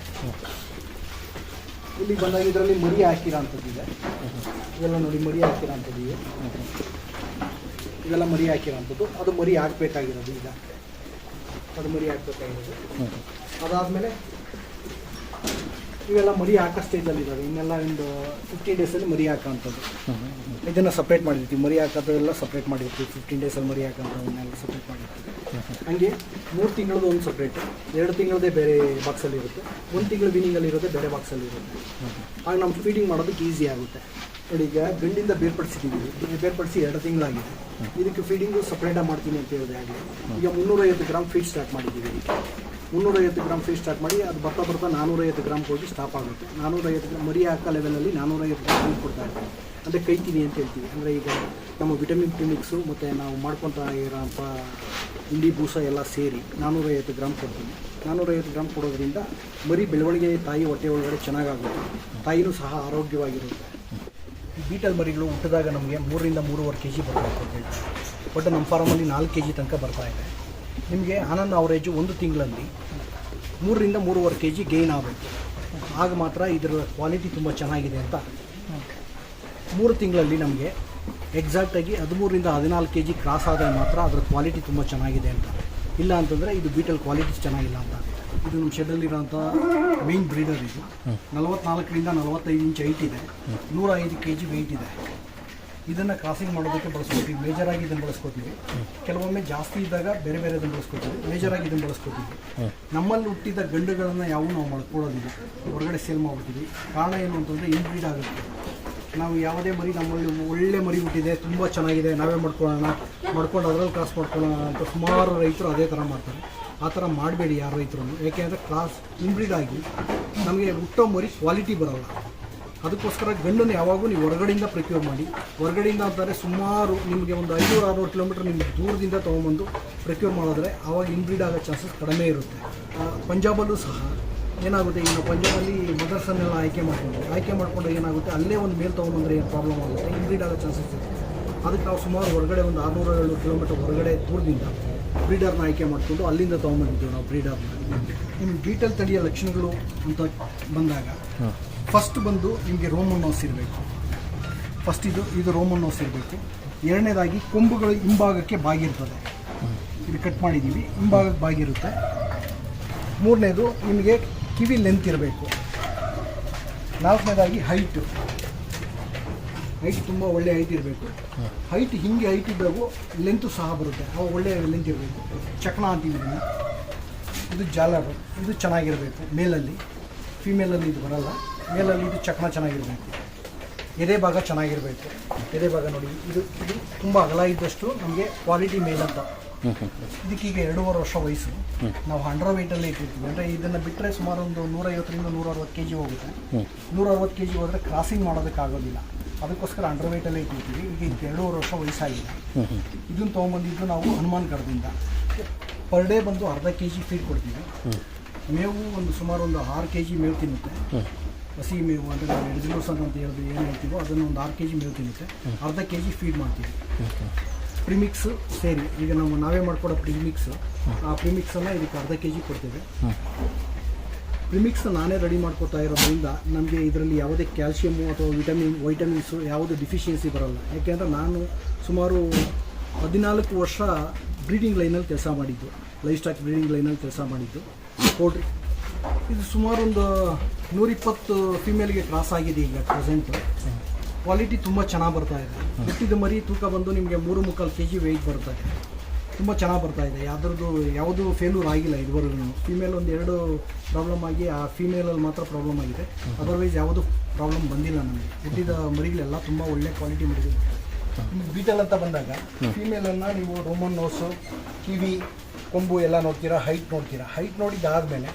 B: ಇಲ್ಲಿ ಬಂದಾಗ ಇದರಲ್ಲಿ ಮರಿ ಹಾಕಿರೋ ಅಂಥದ್ದಿದೆ ಇದೆಲ್ಲ ನೋಡಿ, ಮರಿ ಹಾಕಿರೋ ಅಂಥದ್ದಿದೆ ಇದೆಲ್ಲ ಮರಿ ಹಾಕಿರೋ ಅಂಥದ್ದು. ಅದು ಮರಿ ಹಾಕಬೇಕಾಗಿರೋದು ಈಗ. ಅದು ಮರಿ ಹಾಕಬೇಕಾಗಿರೋದು. ಅದಾದಮೇಲೆ ಇವೆಲ್ಲ ಮರಿ ಹಾಕೋ ಸ್ಟೇಜಲ್ಲಿ ಇದ್ದಾವೆ. ಇನ್ನೆಲ್ಲ ಒಂದು ಫಿಫ್ಟೀನ್ ಡೇಸಲ್ಲಿ ಮರಿ ಹಾಕೋಂಥದ್ದು ಇದನ್ನು ಸಪ್ರೇಟ್ ಮಾಡಿರ್ತೀವಿ. ಮರಿ ಹಾಕೋದೆಲ್ಲ ಸಪ್ರೇಟ್ ಮಾಡಿರ್ತೀವಿ. ಫಿಫ್ಟೀನ್ ಡೇಸಲ್ಲಿ ಮರಿ ಹಾಕೋದನ್ನೆಲ್ಲ ಸಪ್ರೇಟ್ ಮಾಡಿರ್ತೀವಿ. ಹಂಗೆ ಮೂರು ತಿಂಗಳದ್ದು ಒಂದು ಸಪ್ರೇಟ್ ಎರಡು ತಿಂಗಳದೇ ಬೇರೆ ಬಾಕ್ಸಲ್ಲಿ ಇರುತ್ತೆ. ಒಂದು ತಿಂಗಳು ವಿನಿಂಗಲ್ಲಿ ಇರೋದೇ ಬೇರೆ ಬಾಕ್ಸಲ್ಲಿ ಇರುತ್ತೆ. ಆಗ ನಮ್ಮ ಫೀಡಿಂಗ್ ಮಾಡೋದಕ್ಕೆ ಈಸಿ ಆಗುತ್ತೆ. ನೋಡಿ, ಈಗ ಗಂಡಿಂದ ಬೇರ್ಪಡಿಸಿದ್ದೀವಿ ಬೇರ್ಪಡಿಸಿ ಎರಡು ತಿಂಗಳಾಗಿದೆ. ಇದಕ್ಕೆ ಫೀಡಿಂಗು ಸಪ್ರೇಟಾಗಿ ಮಾಡ್ತೀನಿ ಅಂತ ಹೇಳಿದೆ ಆಗಲಿ. ಈಗ ಮುನ್ನೂರೈವತ್ತು ಗ್ರಾಮ್ ಫೀಡ್ ಸ್ಟಾರ್ಟ್ ಮಾಡಿದ್ದೀವಿ. ಮುನ್ನೂರೈವತ್ತು ಗ್ರಾಮ್ ಫೀಡ್ ಸ್ಟಾರ್ಟ್ ಮಾಡಿ ಅದು ಬರ್ತಾ ಬರ್ತಾ ನಾನ್ನೂರೈವತ್ತು ಗ್ರಾಮ್ ಹೋಗಿ ಸ್ಟಾಪ್ ಆಗುತ್ತೆ. ನಾನ್ನೂರೈವತ್ತು ಗ್ರಾಮ್ ಮರಿ ಹಾಕ ಲೆವೆಲಲ್ಲಿ ನಾನ್ನೂರೈವತ್ತು ಗ್ರಾಮ್ ಫೀಡ್ ಕೊಡ್ತಾ ಇರ್ತೀವಿ ಅಂದರೆ ಕೈತೀನಿ ಅಂತ ಹೇಳ್ತೀವಿ. ಅಂದರೆ ಈಗ ನಮ್ಮ ವಿಟಮಿನ್ ಕ್ಲಿನಿಕ್ಸು ಮತ್ತು ನಾವು ಮಾಡ್ಕೊತಾ ಇರೋಂಥ ಇಂಡಿ ಬೂಸ ಎಲ್ಲ ಸೇರಿ ನಾನ್ನೂರೈವತ್ತು ಗ್ರಾಮ್ ಕೊಡ್ತೀನಿ ನಾನ್ನೂರೈವತ್ತು ಗ್ರಾಮ್ ಕೊಡೋದ್ರಿಂದ ಮರಿ ಬೆಳವಣಿಗೆ ತಾಯಿ ಹೊಟ್ಟೆ ಒಳಗಡೆ ಚೆನ್ನಾಗಾಗುತ್ತೆ. ತಾಯಿನೂ ಸಹ ಆರೋಗ್ಯವಾಗಿರುತ್ತೆ. ಬೀಟಲ್ ಮರಿಗಳು ಹುಟ್ಟಿದಾಗ ನಮಗೆ ಮೂರರಿಂದ ಮೂರುವರೆ ಕೆ ಜಿ ಬರಬೇಕು ಅಂತ ಹೇಳ್ತಾರೆ. ಬಟ್ ನಮ್ಮ ಫಾರಮಲ್ಲಿ ನಾಲ್ಕು ಕೆ ಜಿ ತನಕ ಬರ್ತಾ ಇದೆ. ನಿಮಗೆ ಆನಂದ್ ಅವರೇಜು ಒಂದು ತಿಂಗಳಲ್ಲಿ ಮೂರರಿಂದ ಮೂರುವರೆ ಕೆ ಜಿ ಗೇನ್ ಆಗುತ್ತೆ. ಆಗ ಮಾತ್ರ ಇದರ ಕ್ವಾಲಿಟಿ ತುಂಬ ಚೆನ್ನಾಗಿದೆ ಅಂತ ಮೂರು ತಿಂಗಳಲ್ಲಿ ನಮಗೆ ಎಕ್ಸಾಕ್ಟಾಗಿ ಹದಿಮೂರಿಂದ ಹದಿನಾಲ್ಕು ಕೆ ಜಿ ಕ್ರಾಸ್ ಆದರೆ ಮಾತ್ರ ಅದರ ಕ್ವಾಲಿಟಿ ತುಂಬ ಚೆನ್ನಾಗಿದೆ ಅಂತ. ಇಲ್ಲ ಅಂತಂದರೆ ಇದು ಬೀಟಲ್ ಕ್ವಾಲಿಟಿ ಚೆನ್ನಾಗಿಲ್ಲ ಅಂತ. ಇದು ನಮ್ಮ ಶೆಡಲ್ಲಿರೋಂಥ ಮೇನ್ ಬ್ರೀಡರ್ ಇದು. ನಲವತ್ನಾಲ್ಕರಿಂದ ನಲವತ್ತೈದು ಇಂಚ್ ಹೈಟ್ ಇದೆ. ನೂರ ಐದು ಕೆ ಜಿ ವೆಯ್ಟ್ ಇದೆ. ಇದನ್ನು ಕ್ರಾಸಿಂಗ್ ಮಾಡೋದಕ್ಕೆ ಬಳಸ್ಕೊತೀವಿ. ಮೇಜರಾಗಿ ಇದನ್ನು ಬಳಸ್ಕೊತೀವಿ. ಕೆಲವೊಮ್ಮೆ ಜಾಸ್ತಿ ಇದ್ದಾಗ ಬೇರೆ ಬೇರೆ ಇದನ್ನು ಬಳಸ್ಕೊತೀವಿ. ಮೇಜರಾಗಿ ಇದನ್ನು ಬಳಸ್ಕೊತೀವಿ. ನಮ್ಮಲ್ಲಿ ಹುಟ್ಟಿದ ಗಂಡುಗಳನ್ನು ಯಾವ ನಾವು ಮಾಡ್ಕೊಳ್ಳೋದಿಲ್ಲ ಹೊರಗಡೆ ಸೇಲ್ ಮಾಡ್ಬಿಡ್ತೀವಿ. ಕಾರಣ ಏನು ಅಂತಂದರೆ ಇನ್ಬ್ರೀಡ್ ಆಗುತ್ತೆ. ನಾವು ಯಾವುದೇ ಮರಿ ನಮ್ಮಲ್ಲಿ ಒಳ್ಳೆ ಮರಿ ಹುಟ್ಟಿದೆ, ತುಂಬ ಚೆನ್ನಾಗಿದೆ, ನಾವೇ ಮಾಡ್ಕೊಳ್ಳೋಣ, ಮಾಡ್ಕೊಂಡು ಅದರಲ್ಲಿ ಕ್ರಾಸ್ ಮಾಡ್ಕೊಳ್ಳೋಣ ಅಂತ ಸುಮಾರು ರೈತರು ಅದೇ ಥರ ಮಾಡ್ತಾರೆ. ಆ ಥರ ಮಾಡಬೇಡಿ ಯಾರು ರೈತರು ಯಾಕೆಂದರೆ ಕ್ರಾಸ್ ಇಂಬ್ರಿಡ್ ಆಗಿ ನಮಗೆ ಹುಟ್ಟೋ ಮರಿ ಕ್ವಾಲಿಟಿ ಬರೋಲ್ಲ. ಅದಕ್ಕೋಸ್ಕರ ಗಂಡನ್ನು ಯಾವಾಗೂ ನೀವು ಹೊರಗಡೆಯಿಂದ ಪ್ರಕ್ಯೂರ್ ಮಾಡಿ. ಹೊರಗಡೆಯಿಂದ ಅಂತಾರೆ ಸುಮಾರು ನಿಮಗೆ ಒಂದು ಐನೂರು ಆರುನೂರು ಕಿಲೋಮೀಟರ್ ನಿಮಗೆ ದೂರದಿಂದ ತೊಗೊಂಬಂದು ಪ್ರಕ್ಯೂರ್ ಮಾಡಿದ್ರೆ ಆವಾಗ ಇಂಬ್ರಿಡ್ ಆಗೋ ಚಾನ್ಸಸ್ ಕಡಿಮೆ ಇರುತ್ತೆ. ಪಂಜಾಬಲ್ಲೂ ಸಹ ಏನಾಗುತ್ತೆ ಈಗ ನಾವು ಪಂಜಾಬಲ್ಲಿ ಮದರ್ಸನ್ನೆಲ್ಲ ಆಯ್ಕೆ ಮಾಡ್ಕೊಂಡು ಆಯ್ಕೆ ಮಾಡಿಕೊಂಡು ಏನಾಗುತ್ತೆ ಅಲ್ಲೇ ಒಂದು ಮೇಲ್ ತೊಗೊಂಬಂದ್ರೆ ಏನು ಪ್ರಾಬ್ಲಮ್ ಆಗುತ್ತೆ? ಇನ್ಬ್ರೀಡ್ ಆಗೋ ಚಾನ್ಸಸ್ ಇದೆ. ಅದಕ್ಕೆ ನಾವು ಸುಮಾರು ಹೊರಗಡೆ ಒಂದು ಆರುನೂರ ಏಳ್ನೂರು ಕಿಲೋಮೀಟರ್ ಹೊರಗಡೆ ದೂರದಿಂದ ಬ್ರೀಡರ್ನ ಆಯ್ಕೆ ಮಾಡಿಕೊಂಡು ಅಲ್ಲಿಂದ ತೊಗೊಂಬಂದಿದ್ದೀವಿ ನಾವು ಬ್ರೀಡರ್ನ ನಿಮ್ಮ ಬೀಟಲ್ ತಳಿಯ ಲಕ್ಷಣಗಳು ಅಂತ ಬಂದಾಗ ಫಸ್ಟ್ ಬಂದು ನಿಮಗೆ ರೋಮನ್ ನೋಸ್ ಇರಬೇಕು. ಫಸ್ಟ್ ಇದು ಇದು ರೋಮನ್ ನೋಸ್ ಇರಬೇಕು. ಎರಡನೇದಾಗಿ ಕೊಂಬುಗಳು ಹಿಂಭಾಗಕ್ಕೆ ಬಾಗಿರ್ತದೆ. ಇದು ಕಟ್ ಮಾಡಿದ್ದೀವಿ ಹಿಂಭಾಗಕ್ಕೆ ಬಾಗಿರುತ್ತೆ. ಮೂರನೇದು ನಿಮಗೆ ಕಿವಿ ಲೆಂತ್ ಇರಬೇಕು. ನಾಲ್ಕನೇದಾಗಿ ಹೈಟು ಹೈಟ್ ತುಂಬ ಒಳ್ಳೆ ಹೈಟ್ ಇರಬೇಕು. ಹೈಟ್ ಹಿಂಗೆ ಹೈಟ್ ಇದ್ದಾಗೂ ಲೆಂತು ಸಹ ಬರುತ್ತೆ. ಅವು ಒಳ್ಳೆ ಲೆಂತ್ ಇರಬೇಕು. ಚಕ್ನ ಅಂತೀವಿ ಇದು ಜಾಲರು ಇದು ಚೆನ್ನಾಗಿರಬೇಕು. ಮೇಲಲ್ಲಿ. ಫಿಮೇಲಲ್ಲಿ ಇದು ಬರಲ್ಲ. ಮೇಲಲ್ಲಿ ಇದು ಚಕ್ನ ಚೆನ್ನಾಗಿರಬೇಕು. ಎದೆ ಭಾಗ ಚೆನ್ನಾಗಿರಬೇಕು. ಎದೆ ಭಾಗ ನೋಡಿ. ಇದು ಇದು ತುಂಬ ಅಗಲ ಇದ್ದಷ್ಟು ನಮಗೆ ಕ್ವಾಲಿಟಿ ಮೇಲ್ ಅಂತ ಇದಕ್ಕೀಗ ಎರಡೂವರೆ ವರ್ಷ ವಯಸ್ಸು. ನಾವು ಹಂಡ್ರೆಡ್ ಅಲ್ಲಿ ಇಟ್ಟಿರ್ತೀವಿ. ಅಂದರೆ ಇದನ್ನು ಬಿಟ್ಟರೆ ಸುಮಾರು ಒಂದು ನೂರೈವತ್ತರಿಂದ ನೂರ ಅರವತ್ತು ಕೆ ಜಿ ಹೋಗುತ್ತೆ. ನೂರ ಅರವತ್ತು ಕೆ ಜಿ ಹೋದರೆ ಕ್ರಾಸಿಂಗ್ ಮಾಡೋದಕ್ಕಾಗೋದಿಲ್ಲ ಅದಕ್ಕೋಸ್ಕರ ಅಂಡರ್ ವೆಯ್ಟಲ್ಲೇ ಇಟ್ಟಿರ್ತೀವಿ. ಈಗ ಇದಕ್ಕೆ ಎರಡೂವರೆ ವರ್ಷ ವಯಸ್ಸಾಗಿದೆ. ಇದನ್ನು ತೊಗೊಂಬಂದಿದ್ದು ನಾವು ಹನುಮಾನ್ ಗಢದಿಂದ ಪರ್ ಡೇ ಬಂದು ಅರ್ಧ ಕೆ ಜಿ ಫೀಡ್ ಕೊಡ್ತೀವಿ. ಮೇವು ಒಂದು ಸುಮಾರು ಒಂದು ಆರು ಕೆ ಜಿ ಮೇವು ತಿನ್ನುತ್ತೆ. ಹಸಿ ಮೇವು ಅಂದರೆ ನಾವು ಎಡ್ಜಿಲೋಸನ್ ಅಂತ ಹೇಳಿದ್ರೆ ಏನು ಹೇಳ್ತೀವೋ ಅದನ್ನು ಒಂದು ಆರು ಕೆ ಜಿ ಮೇವು ತಿನ್ನುತ್ತೆ. ಅರ್ಧ ಕೆ ಜಿ ಫೀಡ್ ಮಾಡ್ತೀವಿ. ಪ್ರಿಮಿಕ್ಸ್ ಸೇರಿ, ಈಗ ನಾವು ನಾವೇ ಮಾಡ್ಕೊಡೋ ಪ್ರಿಮಿಕ್ಸ್, ಆ ಪ್ರಿಮಿಕ್ಸನ್ನು ಇದಕ್ಕೆ ಅರ್ಧ ಕೆ ಜಿ ಕೊಡ್ತೇವೆ. ಪ್ರಿಮಿಕ್ಸ್ ನಾನೇ ರೆಡಿ ಮಾಡ್ಕೊತಾ ಇರೋದ್ರಿಂದ ನಮಗೆ ಇದರಲ್ಲಿ ಯಾವುದೇ ಕ್ಯಾಲ್ಶಿಯಮ್ಮು ಅಥವಾ ವಿಟಮಿನ್ ವೈಟಮಿನ್ಸು ಯಾವುದು ಡಿಫಿಷಿಯನ್ಸಿ ಬರಲ್ಲ. ಯಾಕೆಂದರೆ ನಾನು ಸುಮಾರು ಹದಿನಾಲ್ಕು ವರ್ಷ ಬ್ರೀಡಿಂಗ್ ಲೈನಲ್ಲಿ ಕೆಲಸ ಮಾಡಿದ್ದು. ಲೈಫ್ ಸ್ಟಾಕ್ ಬ್ರೀಡಿಂಗ್ ಲೈನಲ್ಲಿ ಕೆಲಸ ಮಾಡಿದ್ದು. ಪೋಲ್ಟ್ರಿ ಇದು ಸುಮಾರು ಒಂದು ನೂರಿಪ್ಪತ್ತು ಫಿಮೇಲ್ಗೆ ಕ್ರಾಸ್ ಆಗಿದೆ ಈಗ ಪ್ರೆಸೆಂಟು ಕ್ವಾಲಿಟಿ ತುಂಬ ಚೆನ್ನಾಗಿ ಬರ್ತಾ ಇದೆ. ಹುಟ್ಟಿದ ಮರಿ ತೂಕ ಬಂದು ನಿಮಗೆ ಮೂರು ಮುಕ್ಕಾಲು ಕೆ ಜಿ ವೆಯ್ಟ್ ಬರ್ತಾ ಇದೆ ತುಂಬ ಚೆನ್ನಾಗಿ ಬರ್ತಾ ಇದೆ. ಯಾವ್ದ್ರದ್ದು ಯಾವುದು ಫೇಲ್ಯೂರ್ ಆಗಿಲ್ಲ ಇದುವರೆಗೂ. ಫಿಮೇಲ್ ಒಂದು ಎರಡು ಪ್ರಾಬ್ಲಮ್ ಆಗಿ ಆ ಫಿಮೇಲಲ್ಲಿ ಮಾತ್ರ ಪ್ರಾಬ್ಲಮ್ ಆಗಿದೆ. ಅದರ್ವೈಸ್ ಯಾವುದು ಪ್ರಾಬ್ಲಮ್ ಬಂದಿಲ್ಲ ನನಗೆ ಹುಟ್ಟಿದ ಮರಿಗಳೆಲ್ಲ ತುಂಬ ಒಳ್ಳೆ ಕ್ವಾಲಿಟಿ ಮರಿಗಳು ನಿಮ್ಗೆ ಬೀಟಲ್ ಅಂತ ಬಂದಾಗ ಫಿಮೇಲನ್ನು ನೀವು ರೋಮನ್ ನೋಸು ಕಿವಿ ಕೊಂಬು ಎಲ್ಲ ನೋಡ್ತೀರಾ ಹೈಟ್ ನೋಡ್ತೀರಾ? ಹೈಟ್ ನೋಡಿದ್ದಾದಮೇಲೆ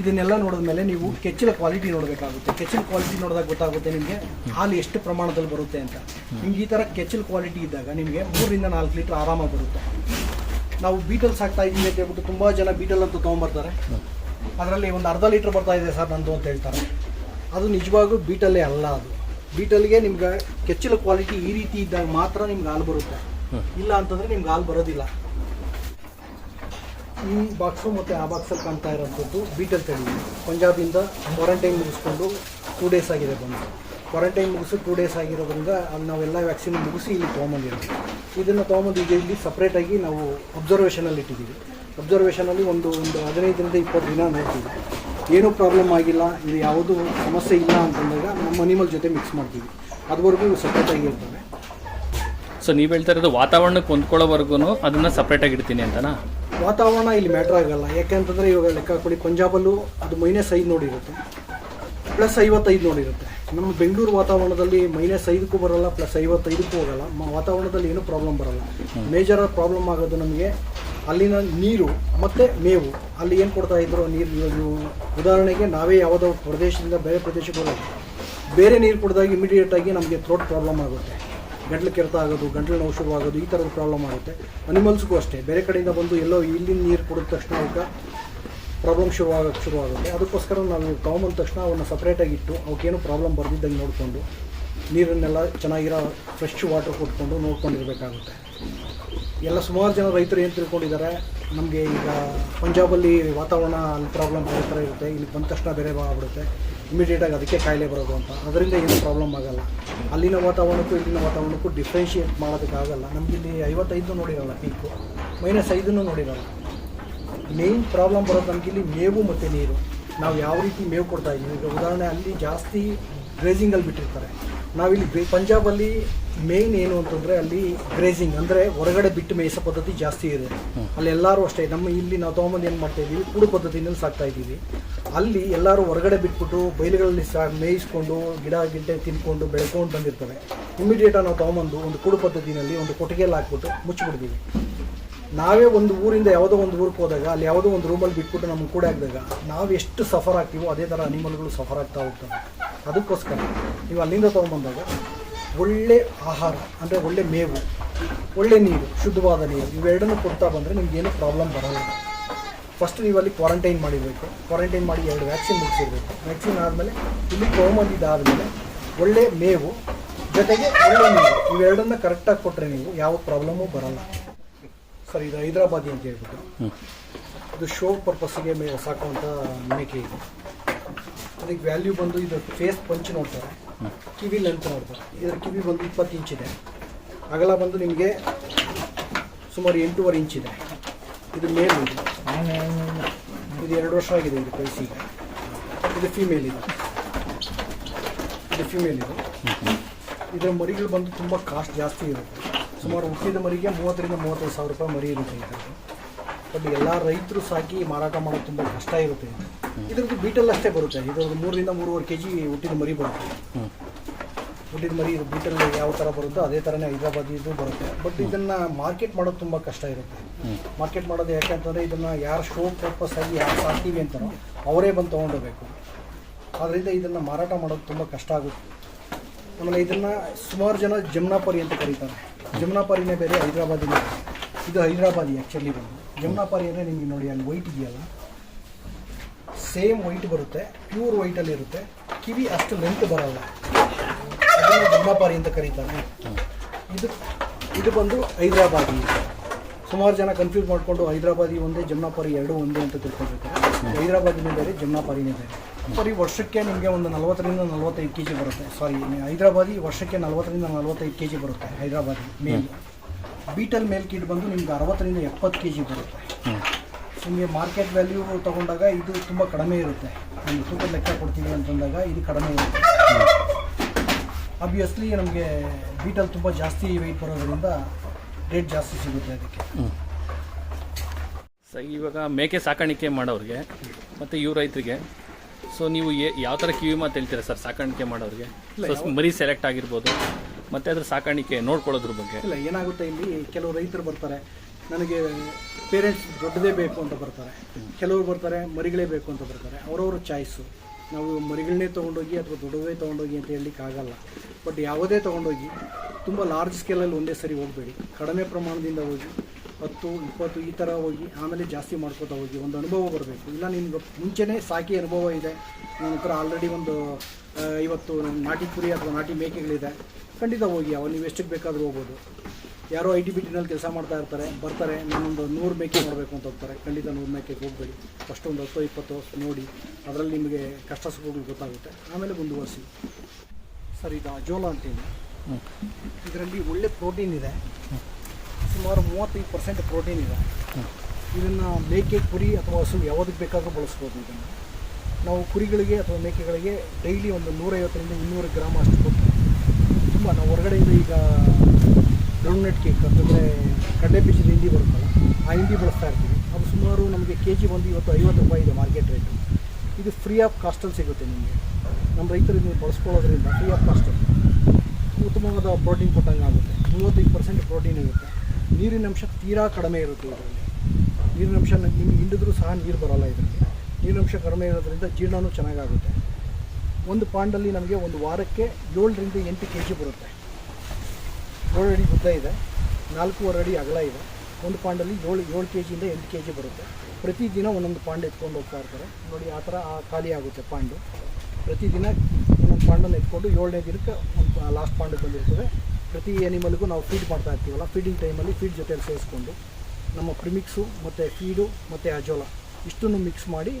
B: ಇದನ್ನೆಲ್ಲ ನೋಡಿದ್ಮೇಲೆ ನೀವು ಕೆಚ್ಚಿನ ಕ್ವಾಲಿಟಿ ನೋಡಬೇಕಾಗುತ್ತೆ. ಕೆಚ್ಚಿನ ಕ್ವಾಲಿಟಿ ನೋಡಿದಾಗ ಗೊತ್ತಾಗುತ್ತೆ ನಿಮಗೆ ಹಾಲು ಎಷ್ಟು ಪ್ರಮಾಣದಲ್ಲಿ ಬರುತ್ತೆ ಅಂತ. ನಿಮ್ಗೆ ಈ ಥರ ಕೆಚ್ಚಿನ ಕ್ವಾಲಿಟಿ ಇದ್ದಾಗ ನಿಮಗೆ ಮೂರರಿಂದ ನಾಲ್ಕು ಲೀಟ್ರ್ ಆರಾಮಾಗಿ ಬರುತ್ತೆ. ನಾವು ಬೀಟಲ್ ಸಾಕ್ತಾ ಇದ್ದೀವಿ ಅಂತ ಹೇಳ್ಬಿಟ್ಟು ತುಂಬ ಜನ ಬೀಟಲ್ ಅಂತ ತೊಗೊಂಬರ್ತಾರೆ. ಅದರಲ್ಲಿ ಒಂದು ಅರ್ಧ ಲೀಟ್ರ್ ಬರ್ತಾ ಇದೆ ಸರ್ ನಂದು ಅಂತ ಹೇಳ್ತಾರೆ. ಅದು ನಿಜವಾಗೂ ಬೀಟಲ್ಲೇ ಅಲ್ಲ ಅದು. ಬೀಟಲ್ಗೆ ನಿಮ್ಗೆ ಕೆಚ್ಚಲ ಕ್ವಾಲಿಟಿ ಈ ರೀತಿ ಇದ್ದಾಗ ಮಾತ್ರ ನಿಮ್ಗೆ ಹಾಲು ಬರುತ್ತೆ. ಇಲ್ಲ ಅಂತಂದರೆ ನಿಮ್ಗೆ ಹಾಲು ಬರೋದಿಲ್ಲ. ಈ ಬಾಕ್ಸು ಮತ್ತು ಆ ಬಾಕ್ಸಲ್ಲಿ ಕಾಣ್ತಾ ಇರೋಂಥದ್ದು ಬೀಟಲ್ ತಳಿ. ಪಂಜಾಬಿಂದ ಕ್ವಾರಂಟೈನ್ ಮುಗಿಸ್ಕೊಂಡು ಟೂ ಡೇಸ್ ಆಗಿದೆ ಬಂದು. ಕ್ವಾರಂಟೈನ್ ಮುಗಿಸಿ ಟೂ ಡೇಸ್ ಆಗಿರೋದ್ರಿಂದ ಅಲ್ಲಿ ನಾವೆಲ್ಲ ವ್ಯಾಕ್ಸಿನ್ ಮುಗಿಸಿ ಇಲ್ಲಿ ತೊಗೊಂಬಂದಿರೋದು ಇದನ್ನು ತೊಗೊಂಬಂದು ಈಗ ಇಲ್ಲಿ ಸಪ್ರೇಟಾಗಿ ನಾವು ಅಬ್ಸರ್ವೇಷನಲ್ಲಿ ಇಟ್ಟಿದ್ದೀವಿ. ಅಬ್ಸರ್ವೇಷನಲ್ಲಿ ಒಂದು ಒಂದು ಹದಿನೈದರಿಂದ ಇಪ್ಪತ್ತು ದಿನ ನೋಡ್ತೀವಿ. ಏನೂ ಪ್ರಾಬ್ಲಮ್ ಆಗಿಲ್ಲ, ಇದು ಯಾವುದೂ ಸಮಸ್ಯೆ ಇಲ್ಲ ಅಂತಂದಾಗ ನಮ್ಮ ಅನಿಮಲ್ ಜೊತೆ ಮಿಕ್ಸ್ ಮಾಡ್ತೀವಿ. ಅದುವರೆಗೂ ಸಪ್ರೇಟಾಗಿ ಇರ್ತವೆ.
A: ಸೊ ನೀವು ಹೇಳ್ತಾ ಇರೋದು ವಾತಾವರಣಕ್ಕೆ ಹೊಂದ್ಕೊಳ್ಳೋವರೆಗೂ ಅದನ್ನು ಸಪ್ರೇಟಾಗಿ ಇಡ್ತೀನಿ ಅಂತನಾ?
B: ವಾತಾವರಣ ಇಲ್ಲಿ ಮ್ಯಾಟ್ರ್ ಆಗಲ್ಲ. ಯಾಕೆಂತಂದರೆ ಇವಾಗ ಲೆಕ್ಕ ಹಾಕೊಳ್ಳಿ ಪಂಜಾಬಲ್ಲೂ ಅದು ಮೈನಸ್ ಐದು ನೋಡಿರುತ್ತೆ. ಪ್ಲಸ್ ಐವತ್ತೈದು ನೋಡಿರುತ್ತೆ. ನಮ್ಮ ಬೆಂಗಳೂರು ವಾತಾವರಣದಲ್ಲಿ ಮೈನಸ್ ಐದಕ್ಕೂ ಬರಲ್ಲ ಪ್ಲಸ್ ಐವತ್ತೈದಕ್ಕೂ ಹೋಗಲ್ಲ. ವಾತಾವರಣದಲ್ಲಿ ಏನೂ ಪ್ರಾಬ್ಲಮ್ ಬರಲ್ಲ. ಮೇಜರ್ ಪ್ರಾಬ್ಲಮ್ ಆಗೋದು ನಮಗೆ ಅಲ್ಲಿನ ನೀರು, ಮತ್ತು ಮೇವು. ಅಲ್ಲಿ ಏನು ಕೊಡ್ತಾ ಇದ್ರು? ನೀರು ಉದಾಹರಣೆಗೆ ನಾವೇ ಯಾವುದೋ ಪ್ರದೇಶದಿಂದ ಬೇರೆ ಪ್ರದೇಶಕ್ಕೆ ಹೋದಾಗ ಬೇರೆ ನೀರು ಕುಡಿದಾಗ ಇಮಿಡಿಯೇಟಾಗಿ ನಮಗೆ ಥ್ರೋಟ್ ಪ್ರಾಬ್ಲಮ್ ಆಗುತ್ತೆ. ಗಂಟ್ಲು ಕೆರೆತ ಆಗೋದು ಗಂಟ್ಲು ನೋವು ಶುರುವಾಗೋದು ಈ ಥರದ ಪ್ರಾಬ್ಲಮ್ ಆಗುತ್ತೆ. ಅನಿಮಲ್ಸ್ಗೂ ಅಷ್ಟೇ. ಬೇರೆ ಕಡೆಯಿಂದ ಬಂದು ಎಲ್ಲೋ ಇಲ್ಲಿನ ನೀರು ಕುಡಿದ ತಕ್ಷಣ ಅವಕ್ಕೆ ಪ್ರಾಬ್ಲಮ್ ಶುರುವಾಗಕ್ಕೆ ಶುರುವಾಗುತ್ತೆ ಅದಕ್ಕೋಸ್ಕರ ನಾವು ತೊಗೊಂಬಂದ ತಕ್ಷಣ ಅವನ್ನ ಸಪ್ರೇಟಾಗಿ ಇಟ್ಟು ಅವಕ್ಕೇನು ಪ್ರಾಬ್ಲಮ್ ಬರ್ದಿದ್ದಂಗೆ ನೋಡಿಕೊಂಡು ನೀರನ್ನೆಲ್ಲ ಚೆನ್ನಾಗಿರೋ ಫ್ರೆಶ್ ವಾಟರ್ ಕೊಟ್ಕೊಂಡು ನೋಡ್ಕೊಂಡಿರಬೇಕಾಗುತ್ತೆ. ಎಲ್ಲ ಸುಮಾರು ಜನ ರೈತರು ಏನು ತಿಳ್ಕೊಂಡಿದ್ದಾರೆ, ನಮಗೆ ಈಗ ಪಂಜಾಬಲ್ಲಿ ವಾತಾವರಣ ಅಲ್ಲಿ ಪ್ರಾಬ್ಲಮ್ ಬೇರೆ ಥರ ಇರುತ್ತೆ. ಇಲ್ಲಿ ಬಂದ ತಕ್ಷಣ ಬೇರೆ ಆಗ್ಬಿಡುತ್ತೆ. ಇಮಿಡಿಯೇಟಾಗಿ ಅದಕ್ಕೆ ಕಾಯಿಲೆ ಬರೋದು ಅಂತ. ಅದರಿಂದ ಏನು ಪ್ರಾಬ್ಲಮ್ ಆಗಲ್ಲ. ಅಲ್ಲಿನ ವಾತಾವರಣಕ್ಕೂ ಇಲ್ಲಿನ ವಾತಾವರಣಕ್ಕೂ ಡಿಫ್ರೆನ್ಷಿಯೇಟ್ ಮಾಡೋದಕ್ಕಾಗಲ್ಲ ನಮ್ಗೆ ಇಲ್ಲಿ ಐವತ್ತೈದು ನೋಡಿರಲ್ಲ ಪೀಕು ಮೈನಸ್ ಐದನ್ನು ನೋಡಿರಲ್ಲ. ಮೇನ್ ಪ್ರಾಬ್ಲಮ್ ಬರೋದು ನಮ್ಗೆ ಇಲ್ಲಿ ಮೇವು ಮತ್ತು ನೀರು. ನಾವು ಯಾವ ರೀತಿ ಮೇವು ಕೊಡ್ತಾ ಇದ್ದೀವಿ? ಈಗ ಉದಾಹರಣೆ ಅಲ್ಲಿ ಜಾಸ್ತಿ ಗ್ರೇಜಿಂಗಲ್ಲಿ ಬಿಟ್ಟಿರ್ತಾರೆ. ನಾವಿಲ್ಲಿ ಪಂಜಾಬಲ್ಲಿ ಮೇಯ್ನ್ ಏನು ಅಂತಂದರೆ ಅಲ್ಲಿ ಗ್ರೇಸಿಂಗ್ ಅಂದರೆ ಹೊರಗಡೆ ಬಿಟ್ಟು ಮೇಯಿಸ ಪದ್ಧತಿ ಜಾಸ್ತಿ ಇದೆ. ಅಲ್ಲಿ ಎಲ್ಲರೂ ಅಷ್ಟೇ, ನಮ್ಮ ಇಲ್ಲಿ ನಾವು ತೊಗೊಂಬಂದು ಏನು ಮಾಡ್ತಾ ಇದ್ದೀವಿ ಕೂಡು ಪದ್ಧತಿನಲ್ಲಿ ಸಾಕ್ತಾ ಇದ್ದೀವಿ. ಅಲ್ಲಿ ಎಲ್ಲರೂ ಹೊರಗಡೆ ಬಿಟ್ಬಿಟ್ಟು ಬಯಲುಗಳಲ್ಲಿ ಸಾ, ಮೇಯಿಸ್ಕೊಂಡು ಗಿಡ, ಗಿಡ್ಡೆ ತಿನ್ಕೊಂಡು ಬೆಳ್ಕೊಂಡು ಬಂದಿರ್ತವೆ ಇಮಿಡಿಯೇಟಾಗಿ ನಾವು ತೊಗೊಂಬಂದು ಒಂದು ಕೂಡು ಪದ್ಧತಿನಲ್ಲಿ ಒಂದು ಕೊಟ್ಟಿಗೆಯಲ್ಲಿ ಹಾಕ್ಬಿಟ್ಟು ಮುಚ್ಚಿಬಿಡ್ತೀವಿ. ನಾವೇ ಒಂದು ಊರಿಂದ ಯಾವುದೋ ಒಂದು ಊರಿಗೆ ಹೋದಾಗ, ಅಲ್ಲಿ ಯಾವುದೋ ಒಂದು ರೂಮಲ್ಲಿ ಬಿಟ್ಬಿಟ್ಟು ನಮ್ಗೆ ಕೂಡ ಹಾಕಿದಾಗ, ನಾವು ಎಷ್ಟು ಸಫರ್ ಆಗ್ತೀವೋ ಅದೇ ಥರ ಅನಿಮಲ್ಗಳು ಸಫರ್ ಆಗ್ತಾ ಹೋಗ್ತವೆ. ಅದಕ್ಕೋಸ್ಕರ ನೀವು ಅಲ್ಲಿಂದ ತೊಗೊಂಬಂದಾಗ ಒಳ್ಳೆ ಆಹಾರ ಅಂದರೆ ಒಳ್ಳೆ ಮೇವು ಒಳ್ಳೆ ನೀರು ಶುದ್ಧವಾದ ನೀರು ಇವೆರಡನ್ನು ಕೊಡ್ತಾ ಬಂದರೆ ನಿಮಗೇನು ಪ್ರಾಬ್ಲಮ್ ಬರೋಲ್ಲ. ಫಸ್ಟ್ ನೀವು ಅಲ್ಲಿ ಕ್ವಾರಂಟೈನ್ ಮಾಡಿರಬೇಕು. ಕ್ವಾರಂಟೈನ್ ಮಾಡಿ ಎರಡು ವ್ಯಾಕ್ಸಿನ್ ಮುಗಿಸಿರ್ಬೇಕು. ವ್ಯಾಕ್ಸಿನ್ ಆದಮೇಲೆ ಇಲ್ಲಿ ತೊಗೊಂಬಂದಿದ್ದಾದಮೇಲೆ ಒಳ್ಳೆ ಮೇವು ಜೊತೆಗೆ ಒಳ್ಳೆ ನೀರು ಇವೆರಡನ್ನ ಕರೆಕ್ಟಾಗಿ ಕೊಟ್ಟರೆ ನೀವು ಯಾವ ಪ್ರಾಬ್ಲಮ್ಮು ಬರಲ್ಲ. ಸರ್ ಇದು ಹೈದರಾಬಾದಿ ಅಂತ ಹೇಳ್ಬಿಟ್ಟು. ಇದು ಶೋ ಪರ್ಪಸ್ಗೆ ಮೇ ಸಾಕುವಂಥ ಮೇಕೆ ಇದು. ಅದಕ್ಕೆ ವ್ಯಾಲ್ಯೂ ಬಂದು ಇದು ಫೇಸ್ ಪಂಚ್ ನೋಡ್ತಾರೆ. ಕಿವಿ ಲೆಂತ್ ನೋಡ್ತಾರೆ ಇದರ ಕಿವಿ ಬಂದು ಇಪ್ಪತ್ತು ಇಂಚಿದೆ ಅಗಲ ಬಂದು ನಿಮಗೆ ಸುಮಾರು ಎಂಟೂವರೆ ಇಂಚಿದೆ ಇದು. ಮೇಲ್ ಇದು. ಇದು ಎರಡು ವರ್ಷ ಆಗಿದೆ ಇದು ಕೈಸಿ ಇದು ಫಿಮೇಲ್ ಇದು. ಇದು ಫಿಮೇಲ್ ಇದು. ಇದರ ಮರಿಗಳು ಬಂದು ತುಂಬ ಕಾಸ್ಟ್ ಜಾಸ್ತಿ ಇರುತ್ತೆ. ಸುಮಾರು ಹುಟ್ಟಿದ ಮರಿಗೆ ಮೂವತ್ತರಿಂದ ಮೂವತ್ತೈದು ಸಾವಿರ ರೂಪಾಯಿ ಮರಿ ಇರುತ್ತೆ ಇದರದ್ದು ಬಟ್ ಎಲ್ಲ ರೈತರು ಸಾಕಿ ಮಾರಾಟ ಮಾಡೋದು ತುಂಬ ಕಷ್ಟ ಇರುತ್ತೆ. ಇದು ಇದ್ರದ್ದು ಬೀಟಲ್ ಅಷ್ಟೇ ಬರುತ್ತೆ. ಇದ್ರದ್ದು ಮೂರರಿಂದ ಮೂರುವರೆ ಕೆ ಜಿ ಹುಟ್ಟಿದ ಮರಿ ಬರುತ್ತೆ. ಹುಟ್ಟಿದ ಮರಿ ಇದು ಯಾವ ಥರ ಬರುತ್ತೋ ಅದೇ ಥರನೇ ಹೈದ್ರಾಬಾದ್ ಇದು ಬರುತ್ತೆ ಬಟ್ ಇದನ್ನು ಮಾರ್ಕೆಟ್ ಮಾಡೋದು ತುಂಬ ಕಷ್ಟ ಇರುತ್ತೆ. ಮಾರ್ಕೆಟ್ ಮಾಡೋದು ಯಾಕೆ ಅಂತಂದರೆ ಇದನ್ನು ಯಾರು ಶೋ ಪರ್ಪಸ್ ಆಗಿ ಯಾರು ಸಾಕ್ತೀವಿ ಅಂತಾರೋ ಅವರೇ ಬಂದು ತೊಗೊಂಡೋಗ್ಬೇಕು. ಆದ್ದರಿಂದ ಇದನ್ನು ಮಾರಾಟ ಮಾಡೋದು ತುಂಬ ಕಷ್ಟ ಆಗುತ್ತೆ. ಆಮೇಲೆ ಇದನ್ನು ಸುಮಾರು ಜನ ಜಮ್ನಾಪರಿ ಅಂತ ಕರೀತಾರೆ. ಜಮ್ನಾಪರಿನೇ ಬೇರೆ ಹೈದ್ರಾಬಾದಿನೇ ಬೇರೆ. ಇದು ಹೈದ್ರಾಬಾದಿ ಆ್ಯಕ್ಚುಲಿ ಬಂದು. ಜಮ್ನಾಪರಿ ಅಂದರೆ ನಿಮಗೆ ನೋಡಿ ಅಲ್ಲಿ ವೈಟ್ ಇದೆಯಲ್ಲ? ಸೇಮ್ ವೈಟ್ ಬರುತ್ತೆ ಪ್ಯೂರ್ ವೈಟಲ್ಲಿ ಇರುತ್ತೆ. ಕಿವಿ ಅಷ್ಟು ಲೆಂತ್ ಬರಲ್ಲ. ಜಮ್ನಾಪರಿ ಅಂತ ಕರೀತಾರೆ. ಇದು ಇದು ಬಂದು ಹೈದರಾಬಾದಿ. ಸುಮಾರು ಜನ ಕನ್ಫ್ಯೂಸ್ ಮಾಡಿಕೊಂಡು ಹೈದರಾಬಾದಿ ಒಂದೇ ಜಮ್ನಾಪರಿ ಎರಡು ಒಂದೇ ಅಂತ ತಿಳ್ಕೊಬೇಕು ಹೈದರಾಬಾದಿನೇ ಬೇರೆ ಜಮ್ನಾಪರಿನೇ ಬೇರೆ. ಸರಿ, ವರ್ಷಕ್ಕೆ ನಿಮಗೆ ಒಂದು ನಲವತ್ತರಿಂದ ನಲವತ್ತೈದು ಕೆ ಜಿ ಬರುತ್ತೆ. ಸಾರಿ ಹೈದರಾಬಾದಿ ವರ್ಷಕ್ಕೆ ನಲವತ್ತರಿಂದ ನಲವತ್ತೈದು ಕೆ ಜಿ ಬರುತ್ತೆ Hyderabadi male. Beetle male kid ಬಂದು ನಿಮ್ಗೆ ಅರವತ್ತರಿಂದ ಎಪ್ಪತ್ತು ಕೆ ಜಿ ಬರುತ್ತೆ. ನಿಮಗೆ ಮಾರ್ಕೆಟ್ ವ್ಯಾಲ್ಯೂ ತೊಗೊಂಡಾಗ ಇದು ತುಂಬ ಕಡಿಮೆ ಇರುತ್ತೆ. ನಮಗೆ ಸೂಪರ್ ಲೆಕ್ಕ ಕೊಡ್ತೀವಿ ಅಂತಂದಾಗ ಇದು ಕಡಿಮೆ ಇರುತ್ತೆ. ಅಬ್ವಿಯಸ್ಲಿ ನಮಗೆ ಬೀಟಲ್ಲಿ ತುಂಬ ಜಾಸ್ತಿ ವೆಯ್ಟ್ ಬರೋದ್ರಿಂದ ರೇಟ್ ಜಾಸ್ತಿ ಸಿಗುತ್ತೆ ಅದಕ್ಕೆ.
A: ಸೊ ಇವಾಗ ಮೇಕೆ ಸಾಕಾಣಿಕೆ ಮಾಡೋರಿಗೆ ಮತ್ತು ಇವ್ ರೈತರಿಗೆ. ಸೊ ನೀವು ಯಾವ ಥರ ಕಿವಿ ಮಾತು ಹೇಳ್ತೀರಾ ಸರ್ ಸಾಕಾಣಿಕೆ ಮಾಡೋರಿಗೆ? ಮರಿ ಸೆಲೆಕ್ಟ್ ಆಗಿರ್ಬೋದು ಮತ್ತು ಅದ್ರ ಸಾಕಾಣಿಕೆ ನೋಡ್ಕೊಳ್ಳೋದ್ರ ಬಗ್ಗೆ.
B: ಇಲ್ಲ ಏನಾಗುತ್ತೆ ಇಲ್ಲಿ ಕೆಲವು ರೈತರು ಬರ್ತಾರೆ. ನನಗೆ ಪೇರೆಂಟ್ಸ್ ದೊಡ್ಡದೇ ಬೇಕು ಅಂತ ಬರ್ತಾರೆ. ಕೆಲವರು ಬರ್ತಾರೆ ಮರಿಗಳೇ ಬೇಕು ಅಂತ ಬರ್ತಾರೆ. ಅವರವ್ರ ಚಾಯ್ಸು ನಾವು ಮರಿಗಳನ್ನೇ ತೊಗೊಂಡೋಗಿ ಅಥವಾ ದೊಡ್ಡದೇ ತೊಗೊಂಡೋಗಿ ಅಂತ ಹೇಳಲಿಕ್ಕೆ ಆಗಲ್ಲ. ಬಟ್ ಯಾವುದೇ ತೊಗೊಂಡೋಗಿ ತುಂಬ ಲಾರ್ಜ್ ಸ್ಕೇಲಲ್ಲಿ ಒಂದೇ ಸರಿ ಹೋಗಬೇಡಿ. ಕಡಿಮೆ ಪ್ರಮಾಣದಿಂದ ಹೋಗಿ, ಹತ್ತು, ಇಪ್ಪತ್ತು ಈ ಥರ ಹೋಗಿ, ಆಮೇಲೆ ಜಾಸ್ತಿ ಮಾಡ್ಕೋತಾ ಹೋಗಿ, ಒಂದು ಅನುಭವ ಬರಬೇಕು. ಇಲ್ಲ ನಿಮ್ಗೆ ಮುಂಚೆನೇ ಸಾಕಿ ಅನುಭವ ಇದೆ. ನನ್ನ ಹತ್ರ ಆಲ್ರೆಡಿ ಒಂದು ಇವತ್ತು ನಾಟಿ ಕುರಿ ಅಥವಾ ನಾಟಿ ಮೇಕೆಗಳಿದೆ. ಖಂಡಿತ ಹೋಗಿ, ಅವ ನೀವು ಎಷ್ಟಕ್ಕೆ ಬೇಕಾದರೂ ಹೋಗ್ಬೋದು. ಯಾರೋ ಐ ಟಿ ಬಿ ಟಿನಲ್ಲಿ ಕೆಲಸ ಮಾಡ್ತಾ ಇರ್ತಾರೆ, ಬರ್ತಾರೆ, ನಾನೊಂದು ನೂರು ಮೇಕೆ ಮಾಡಬೇಕು ಅಂತ ಹೋಗ್ತಾರೆ. ಖಂಡಿತ ನೂರು ಮೇಕೆಗೆ ಹೋಗಬೇಡಿ. ಫಸ್ಟ್ ಒಂದು ಹತ್ತು, ಇಪ್ಪತ್ತು ನೋಡಿ. ಅದರಲ್ಲಿ ನಿಮಗೆ ಕಷ್ಟ ಸುಖಗಳು ಗೊತ್ತಾಗುತ್ತೆ. ಆಮೇಲೆ ಮುಂದುವರಿಸಿ. ಸರ್, ಇದು ಅಜೋಲ
A: ಹ್ಞೂ
B: ಇದರಲ್ಲಿ ಒಳ್ಳೆ ಪ್ರೋಟೀನ್ ಇದೆ. ಸುಮಾರು ಮೂವತ್ತೈದು ಪರ್ಸೆಂಟ್ ಪ್ರೋಟೀನ್ ಇದೆ. ಇದನ್ನು ಮೇಕೆ ಕುರಿ ಅಥವಾ ಹಸು ಯಾವುದಕ್ಕೆ ಬೇಕಾದರೂ ಬಳಸ್ಬೋದು ಇದನ್ನು. ನಾವು ಕುರಿಗಳಿಗೆ ಅಥವಾ ಮೇಕೆಗಳಿಗೆ ಡೈಲಿ ಒಂದು ನೂರೈವತ್ತರಿಂದ ಇನ್ನೂರು ಗ್ರಾಮ್ ಅಷ್ಟು ಕೊಡ್ತೀವಿ. ತುಂಬ, ನಾವು ಹೊರಗಡೆಯಿಂದ ಈಗ ಗ್ರೌಂಡ್ನಟ್ ಕೇಕ್ ಅಂತಂದರೆ ಕಡಲೆ ಬೀಜದ ಹಿಂಡಿ ಬರುತ್ತಲ್ಲ, ಆ ಹಿಂಡಿ ಬಳಸ್ತಾ ಇರ್ತೀವಿ. ಅದು ಸುಮಾರು ನಮಗೆ ಕೆ ಜಿ ಒಂದು ಇವತ್ತು ಐವತ್ತು ರೂಪಾಯಿ ಇದೆ ಮಾರ್ಕೆಟ್ ರೇಟು ಇದು ಫ್ರೀ ಆಫ್ ಕಾಸ್ಟಲ್ಲಿ ಸಿಗುತ್ತೆ ನಿಮಗೆ. ನಮ್ಮ ರೈತರು ನೀವು ಬಳಸ್ಕೊಳ್ಳೋದ್ರಿಂದ ಫ್ರೀ ಆಫ್ ಕಾಸ್ಟಲ್ಲಿ ಉತ್ತಮವಾದ ಪ್ರೋಟೀನ್ ಕೊಟ್ಟಂಗೆ ಆಗುತ್ತೆ. ಮೂವತ್ತೈದು ಪರ್ಸೆಂಟ್ ಪ್ರೋಟೀನ್ ಇರುತ್ತೆ. ನೀರಿನ ಅಂಶ ತೀರಾ ಕಡಿಮೆ ಇರುತ್ತೆ ಇದರಲ್ಲಿ. ನೀರಿನ ಅಂಶ ನಿಮ್ಗೆ ಹಿಂಡಿದ್ರೂ ಸಹ ನೀರು ಬರೋಲ್ಲ ಇದರಲ್ಲಿ. ನೀರಿನ ಅಂಶ ಕಡಿಮೆ ಇರೋದ್ರಿಂದ ಜೀರ್ಣವೂ ಚೆನ್ನಾಗಾಗುತ್ತೆ. ಒಂದು ಪಾಂಡಲ್ಲಿ ನಮಗೆ ಒಂದು ವಾರಕ್ಕೆ ಏಳರಿಂದ ಎಂಟು ಕೆ ಜಿ ಬರುತ್ತೆ. ಏಳು ಅಡಿ ಉದ್ದ ಇದೆ. ನಾಲ್ಕೂವರೆ ಅಡಿ ಅಗಲ ಇದೆ. ಒಂದು ಪಾಂಡಲ್ಲಿ ಏಳು ಏಳು ಕೆ ಜಿಯಿಂದ ಎಂಟು ಕೆ ಜಿ ಬರುತ್ತೆ. ಪ್ರತಿದಿನ ಒಂದೊಂದು ಪಾಂಡ್ ಎತ್ಕೊಂಡು ಹೋಗ್ತಾ ಇರ್ತಾರೆ. ನೋಡಿ, ಆ ಥರ, ಆ ಖಾಲಿ ಆಗುತ್ತೆ ಪಾಂಡು. ಪ್ರತಿದಿನ ಒಂದೊಂದು ಪಾಂಡನ್ನು ಎತ್ಕೊಂಡು ಏಳನೇ ದಿನಕ್ಕೆ ಒಂದು ಲಾಸ್ಟ್ ಪಾಂಡು ಬಂದಿರ್ತದೆ. ಪ್ರತಿ ಎನಿಮಲ್ಗೂ ನಾವು ಫೀಡ್ ಮಾಡ್ತಾ ಇರ್ತೀವಲ್ಲ ಫೀಡಿಂಗ್ ಟೈಮಲ್ಲಿ ಫೀಡ್ ಜೊತೆಯಲ್ಲಿ ಸೇರಿಸ್ಕೊಂಡು ನಮ್ಮ ಪ್ರಿಮಿಕ್ಸು ಮತ್ತು ಫೀಡು ಮತ್ತು ಅಜೋಲ ಇಷ್ಟನ್ನು ಮಿಕ್ಸ್ ಮಾಡಿ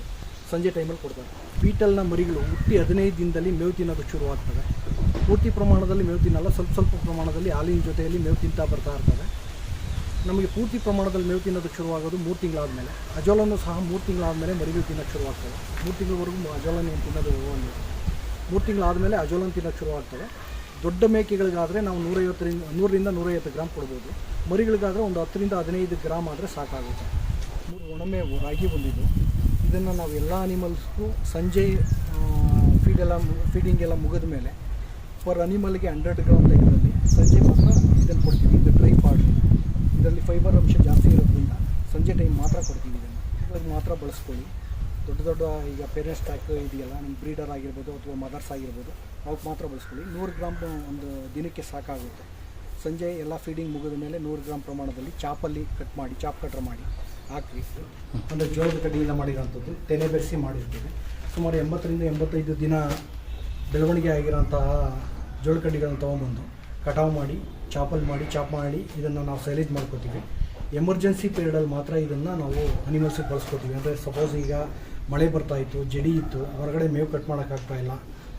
B: ಸಂಜೆ ಟೈಮಲ್ಲಿ ಕೊಡ್ತಾರೆ. ಬೀಟಲ್ನ ಮರಿಗಳು ಹುಟ್ಟಿ ಹದಿನೈದು ದಿನದಲ್ಲಿ ಮೇವು ತಿನ್ನೋದು ಶುರುವಾಗ್ತದೆ ಪೂರ್ತಿ ಪ್ರಮಾಣದಲ್ಲಿ ಮೇವು ತಿನ್ನಲ್ಲ. ಸ್ವಲ್ಪ ಸ್ವಲ್ಪ ಪ್ರಮಾಣದಲ್ಲಿ ಹಾಲಿನ ಜೊತೆಯಲ್ಲಿ ಮೇವು ತಿಂತಾ ಬರ್ತಾ ಇರ್ತವೆ. ನಮಗೆ ಪೂರ್ತಿ ಪ್ರಮಾಣದಲ್ಲಿ ಮೇವು ತಿನ್ನೋದಕ್ಕೆ ಶುರುವಾಗೋದು ಮೂರು ತಿಂಗಳಾದಮೇಲೆ. ಅಜೋಲನ್ನು ಸಹ ಮೂರು ತಿಂಗಳಾದಮೇಲೆ ಮರಿಗಳು ತಿನ್ನೋಕ್ಕೆ ಶುರುವಾಗ್ತವೆ ಮೂರು ತಿಂಗಳವರೆಗೂ ಅಜೋಲನ್ ಏನು ತಿನ್ನೋದು ಒಂದು ಮೂರು ತಿಂಗಳಾದಮೇಲೆ ಅಜೋಲನ್ ತಿನ್ನೋಕ್ಕೆ ಶುರುವಾಗ್ತವೆ ದೊಡ್ಡ ಮೇಕೆಗಳಿಗಾದರೆ ನಾವು ನೂರೈವತ್ತರಿಂದ, ನೂರರಿಂದ ನೂರೈವತ್ತು ಗ್ರಾಮ್ ಕೊಡ್ಬೋದು. ಮರಿಗಳಿಗಾದರೆ ಒಂದು ಹತ್ತರಿಂದ ಹದಿನೈದು ಗ್ರಾಮ್ ಆದರೆ ಸಾಕಾಗುತ್ತೆ. ಮೂರು ಒಣಮೇವು ರಾಗಿ ಬಂದಿದ್ದು. ಇದನ್ನು ನಾವು ಎಲ್ಲ ಅನಿಮಲ್ಸ್ಗೂ ಸಂಜೆ ಫೀಡೆಲ್ಲ ಫೀಡಿಂಗ್ ಎಲ್ಲ ಮುಗಿದ ಮೇಲೆ ಪರ್ ಅನಿಮಲ್ಗೆ ಹಂಡ್ರೆಡ್ ಗ್ರಾಮ್ ಲೆಕ್ಕದಲ್ಲಿ ಸಂಜೆ ಮಾತ್ರ ಇದನ್ನು ಕೊಡ್ತೀವಿ. ಇದು ಡ್ರೈ ಪಾಡ್ ಇದರಲ್ಲಿ ಫೈಬರ್ ಅಂಶ ಜಾಸ್ತಿ ಇರೋದ್ರಿಂದ ಸಂಜೆ ಟೈಮ್ ಮಾತ್ರ ಕೊಡ್ತೀವಿ ಇದನ್ನು. ಇವಾಗ ಮಾತ್ರ ಬಳಸ್ಕೊಳ್ಳಿ. ದೊಡ್ಡ ದೊಡ್ಡ ಈಗ ಪೇರೆಂಟ್ಸ್ ಟ್ಯಾಕ್ ಇದೆಯಲ್ಲ ನಮ್ಮ ಬ್ರೀಡರ್ ಆಗಿರ್ಬೋದು ಅಥವಾ ಮದರ್ಸ್ ಆಗಿರ್ಬೋದು ಅವಕ್ಕೆ ಮಾತ್ರ ಬಳಸ್ಕೊಳ್ಳಿ. ನೂರು ಗ್ರಾಮ್ ಒಂದು ದಿನಕ್ಕೆ ಸಾಕಾಗುತ್ತೆ. ಸಂಜೆ ಎಲ್ಲ ಫೀಡಿಂಗ್ ಮುಗಿದ ಮೇಲೆ ನೂರು ಗ್ರಾಮ್ ಪ್ರಮಾಣದಲ್ಲಿ ಚಾಪಲ್ಲಿ ಕಟ್ ಮಾಡಿ, ಚಾಪ್ ಕಟ್ರ್ ಮಾಡಿ ಹಾಕಿ ಅಂದರೆ ಜೋಳದ ಕಡ್ಡಿಯಿಂದ ಮಾಡಿರೋಂಥದ್ದು, ತೆನೆ ಬೆರೆಸಿ ಮಾಡಿರ್ತೀವಿ. ಸುಮಾರು ಎಂಬತ್ತರಿಂದ ಎಂಬತ್ತೈದು ದಿನ ಬೆಳವಣಿಗೆ ಆಗಿರೋಂತಹ ಜೋಳಕಡ್ಡಿಗಳನ್ನು ತೊಗೊಂಬಂದು ಕಟಾವು ಮಾಡಿ ಚಾಪಲ್ಲಿ ಮಾಡಿ ಚಾಪ್ ಮಾಡಿ ಇದನ್ನು ನಾವು ಸೈಲೇಜ್ ಮಾಡ್ಕೋತೀವಿ. ಎಮರ್ಜೆನ್ಸಿ ಪೀರಿಯಡಲ್ಲಿ ಮಾತ್ರ ಇದನ್ನು ನಾವು ಅನಿಮಲ್ಸಿಗೆ ಬಳಸ್ಕೋತೀವಿ. ಅಂದರೆ ಸಪೋಸ್ ಈಗ ಮಳೆ ಬರ್ತಾ ಇತ್ತು ಜಡಿ ಇತ್ತು ಹೊರಗಡೆ ಮೇವು ಕಟ್ ಮಾಡೋಕ್ಕಾಗ್ತಾ ಇಲ್ಲ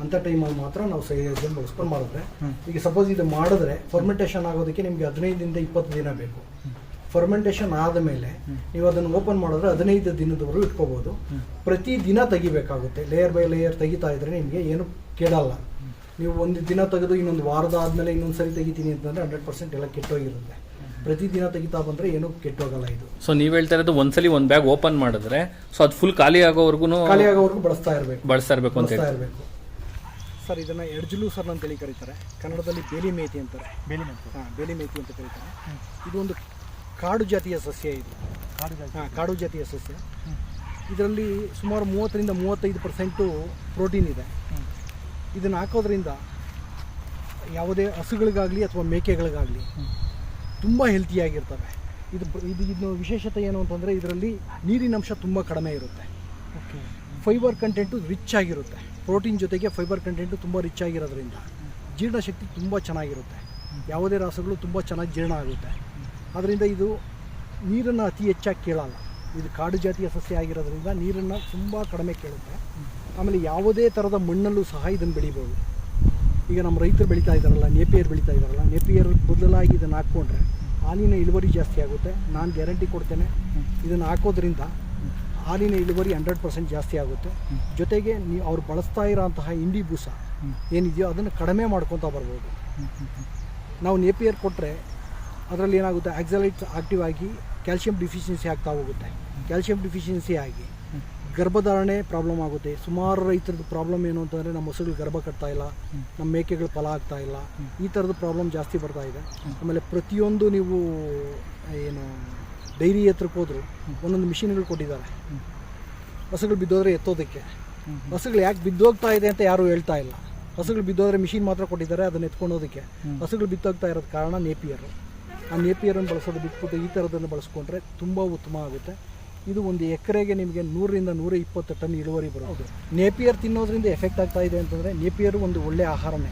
B: ಅಂಥ ಟೈಮಲ್ಲಿ ಮಾತ್ರ ನಾವು ಸೈಲೇಜನ್ನು ಬಳಸ್ಕೊಂಡು ಮಾಡಿದ್ರೆ ಈಗ ಸಪೋಸ್ ಇದು ಮಾಡಿದ್ರೆ ಫರ್ಮೆಂಟೇಷನ್ ಆಗೋದಕ್ಕೆ ನಿಮಗೆ ಹದಿನೈದರಿಂದ ಇಪ್ಪತ್ತು ದಿನ ಬೇಕು. ಫರ್ಮೆಂಟೇಷನ್ ಆದ ಮೇಲೆ ನೀವು ಅದನ್ನು ಓಪನ್ ಮಾಡಿದ್ರೆ ಹದಿನೈದು ದಿನದವರೆಗೂ ಇಟ್ಕೋಬೋದು. ಪ್ರತಿ ದಿನ ತೆಗಿಬೇಕಾಗುತ್ತೆ. ಲೇಯರ್ ಬೈ ಲೇಯರ್ ತೆಗಿತಾ ಇದ್ರೆ ನಿಮಗೆ ಏನು ಕೆಡಲ್ಲ. ನೀವು ಒಂದು ದಿನ ತೆಗೆದು ಇನ್ನೊಂದು ವಾರದ ಆದಮೇಲೆ ಇನ್ನೊಂದು ಸರಿ ತೆಗಿತೀನಿ ಅಂತಂದರೆ ಹಂಡ್ರೆಡ್ ಪರ್ಸೆಂಟ್ ಎಲ್ಲ ಕೆಟ್ಟೋಗಿರುತ್ತೆ. ಪ್ರತಿ ದಿನ ತೆಗಿತಾ ಬಂದರೆ ಏನೂ ಕೆಟ್ಟೋಗಲ್ಲ ಇದು.
A: ಸೊ ನೀವು ಹೇಳ್ತಾ ಇರೋದು ಒಂದ್ಸಲಿ ಒಂದು ಬ್ಯಾಗ್ ಓಪನ್ ಮಾಡಿದ್ರೆ ಸೊ ಅದು ಫುಲ್ ಖಾಲಿ ಆಗೋವರೆಗೂ
B: ಖಾಲಿ ಆಗೋವರೆಗೂ ಬಳಸ್ತಾ ಇರಬೇಕು.
A: ಬಳಸ್ತಾ ಇರಬೇಕು ಅಂತ
B: ಇರಬೇಕು. ಸರ್ ಇದನ್ನು ಎಡ್ಜಲು ಸರ್ ಅಂತೇಳಿ ಕರೀತಾರೆ. ಕನ್ನಡದಲ್ಲಿ ಬೇಲಿ ಮೇತಿ ಅಂತಾರೆ.
C: ಬೇಲಿ ಮೇತಿ
B: ಹಾಂ ಬೇಲಿ ಮೇತಿ ಅಂತ ಕರೀತಾರೆ. ಇದು ಒಂದು ಕಾಡು ಜಾತಿಯ ಸಸ್ಯ ಇದು.
C: ಕಾಡು ಜಾತಿ.
B: ಹಾಂ ಕಾಡು ಜಾತಿಯ ಸಸ್ಯ. ಇದರಲ್ಲಿ ಸುಮಾರು ಮೂವತ್ತರಿಂದ ಮೂವತ್ತೈದು ಪರ್ಸೆಂಟು ಪ್ರೋಟೀನ್ ಇದೆ. ಇದನ್ನು ಹಾಕೋದ್ರಿಂದ ಯಾವುದೇ ಹಸುಗಳಿಗಾಗಲಿ ಅಥವಾ ಮೇಕೆಗಳಿಗಾಗಲಿ ತುಂಬ ಹೆಲ್ತಿಯಾಗಿರ್ತವೆ ಇದು ಇದು ಇದು ವಿಶೇಷತೆ ಏನು ಅಂತಂದರೆ ಇದರಲ್ಲಿ ನೀರಿನಂಶ ತುಂಬ ಕಡಿಮೆ ಇರುತ್ತೆ.
C: ಓಕೆ.
B: ಫೈಬರ್ ಕಂಟೆಂಟು ರಿಚ್ ಆಗಿರುತ್ತೆ. ಪ್ರೋಟೀನ್ ಜೊತೆಗೆ ಫೈಬರ್ ಕಂಟೆಂಟು ತುಂಬ ರಿಚ್ ಆಗಿರೋದ್ರಿಂದ ಜೀರ್ಣಶಕ್ತಿ ತುಂಬ ಚೆನ್ನಾಗಿರುತ್ತೆ. ಯಾವುದೇ ರಾಸಗಳು ತುಂಬ ಚೆನ್ನಾಗಿ ಜೀರ್ಣ ಆಗುತ್ತೆ. ಅದರಿಂದ ಇದು ನೀರನ್ನು ಅತಿ ಹೆಚ್ಚಾಗಿ ಕೇಳಲ್ಲ. ಇದು ಕಾಡು ಜಾತಿಯ ಸಸ್ಯ ಆಗಿರೋದ್ರಿಂದ ನೀರನ್ನು ತುಂಬ ಕಡಿಮೆ ಕೇಳುತ್ತೆ. ಆಮೇಲೆ ಯಾವುದೇ ಥರದ ಮಣ್ಣಲ್ಲೂ ಸಹ ಇದನ್ನು ಬೆಳಿಬೋದು. ಈಗ ನಮ್ಮ ರೈತರು ಬೆಳೀತಾ ಇದ್ದಾರಲ್ಲ, ನೇಪಿಯರ್ ಬೆಳೀತಾ ಇದ್ದಾರಲ್ಲ, ನೇಪಿಯರ್ ಬದಲಾಗಿ ಇದನ್ನು ಹಾಕ್ಕೊಂಡ್ರೆ ಹಾಲಿನ ಇಳುವರಿ ಜಾಸ್ತಿ ಆಗುತ್ತೆ. ನಾನು ಗ್ಯಾರಂಟಿ ಕೊಡ್ತೇನೆ. ಇದನ್ನು ಹಾಕೋದ್ರಿಂದ ಹಾಲಿನ ಇಳುವರಿ ಹಂಡ್ರೆಡ್ ಪರ್ಸೆಂಟ್ ಜಾಸ್ತಿ ಆಗುತ್ತೆ. ಜೊತೆಗೆ ನೀವು ಅವ್ರು ಬಳಸ್ತಾ ಇರೋಂತಹ ಇಂಡಿ ಭೂಸ ಏನಿದೆಯೋ ಅದನ್ನು ಕಡಿಮೆ ಮಾಡ್ಕೊತಾ ಬರ್ಬೋದು. ನಾವು ನೇಪಿಯರ್ ಕೊಟ್ಟರೆ ಅದರಲ್ಲಿ ಏನಾಗುತ್ತೆ ಆಕ್ಸಲೈಟ್ಸ್ ಆಕ್ಟಿವ್ ಆಗಿ ಕ್ಯಾಲ್ಶಿಯಂ ಡಿಫಿಷಿಯನ್ಸಿ ಆಗ್ತಾ ಹೋಗುತ್ತೆ. ಕ್ಯಾಲ್ಶಿಯಂ ಡಿಫಿಷಿಯನ್ಸಿ ಆಗಿ ಗರ್ಭಧಾರಣೆ ಪ್ರಾಬ್ಲಮ್ ಆಗುತ್ತೆ. ಸುಮಾರು ರೈತರದ್ದು ಪ್ರಾಬ್ಲಮ್ ಏನು ಅಂತಂದರೆ, ನಮ್ಮ ಹಸುಗಳು ಗರ್ಭ ಕಟ್ತಾ ಇಲ್ಲ, ನಮ್ಮ ಮೇಕೆಗಳು ಫಲ ಆಗ್ತಾ ಇಲ್ಲ, ಈ ಥರದ ಪ್ರಾಬ್ಲಮ್ ಜಾಸ್ತಿ ಬರ್ತಾ ಇದೆ. ಆಮೇಲೆ ಪ್ರತಿಯೊಂದು ನೀವು, ಏನು, ಡೈರಿ ಹತ್ರಕ್ಕೆ ಹೋದ್ರು, ಒಂದೊಂದು ಮಿಷಿನ್ಗಳು ಕೊಟ್ಟಿದ್ದಾರೆ. ಹಸುಗಳು ಬಿದ್ದೋದ್ರೆ ಎತ್ತೋದಕ್ಕೆ. ಹಸುಗಳು ಯಾಕೆ ಬಿದ್ದೋಗ್ತಾ ಇದೆ ಅಂತ ಯಾರೂ ಹೇಳ್ತಾ ಇಲ್ಲ. ಹಸುಗಳು ಬಿದ್ದೋದ್ರೆ ಮಿಷಿನ್ ಮಾತ್ರ ಕೊಟ್ಟಿದ್ದಾರೆ, ಅದನ್ನು ಎತ್ಕೊಂಡೋದಕ್ಕೆ. ಹಸುಗಳು ಬಿದ್ದೋಗ್ತಾ ಇರೋದು ಕಾರಣ ನೇಪಿಯರು. ಆ ನೇಪಿಯರನ್ನು ಬಳಸೋದು ಬಿಟ್ಬಿಟ್ಟು ಈ ಥರದನ್ನು ಬಳಸ್ಕೊಂಡ್ರೆ ತುಂಬ ಉತ್ತಮ ಆಗುತ್ತೆ. ಇದು ಒಂದು ಎಕರೆಗೆ ನಿಮಗೆ ನೂರರಿಂದ ನೂರ ಇಪ್ಪತ್ತು ಟನ್ ಇಳುವರಿ ಬರೋದು ನೇಪಿಯರ್ ತಿನ್ನೋದ್ರಿಂದ ಎಫೆಕ್ಟ್ ಆಗ್ತಾ ಇದೆ ಅಂತಂದರೆ ನೇಪಿಯರ್ ಒಂದು ಒಳ್ಳೆಯ ಆಹಾರನೇ.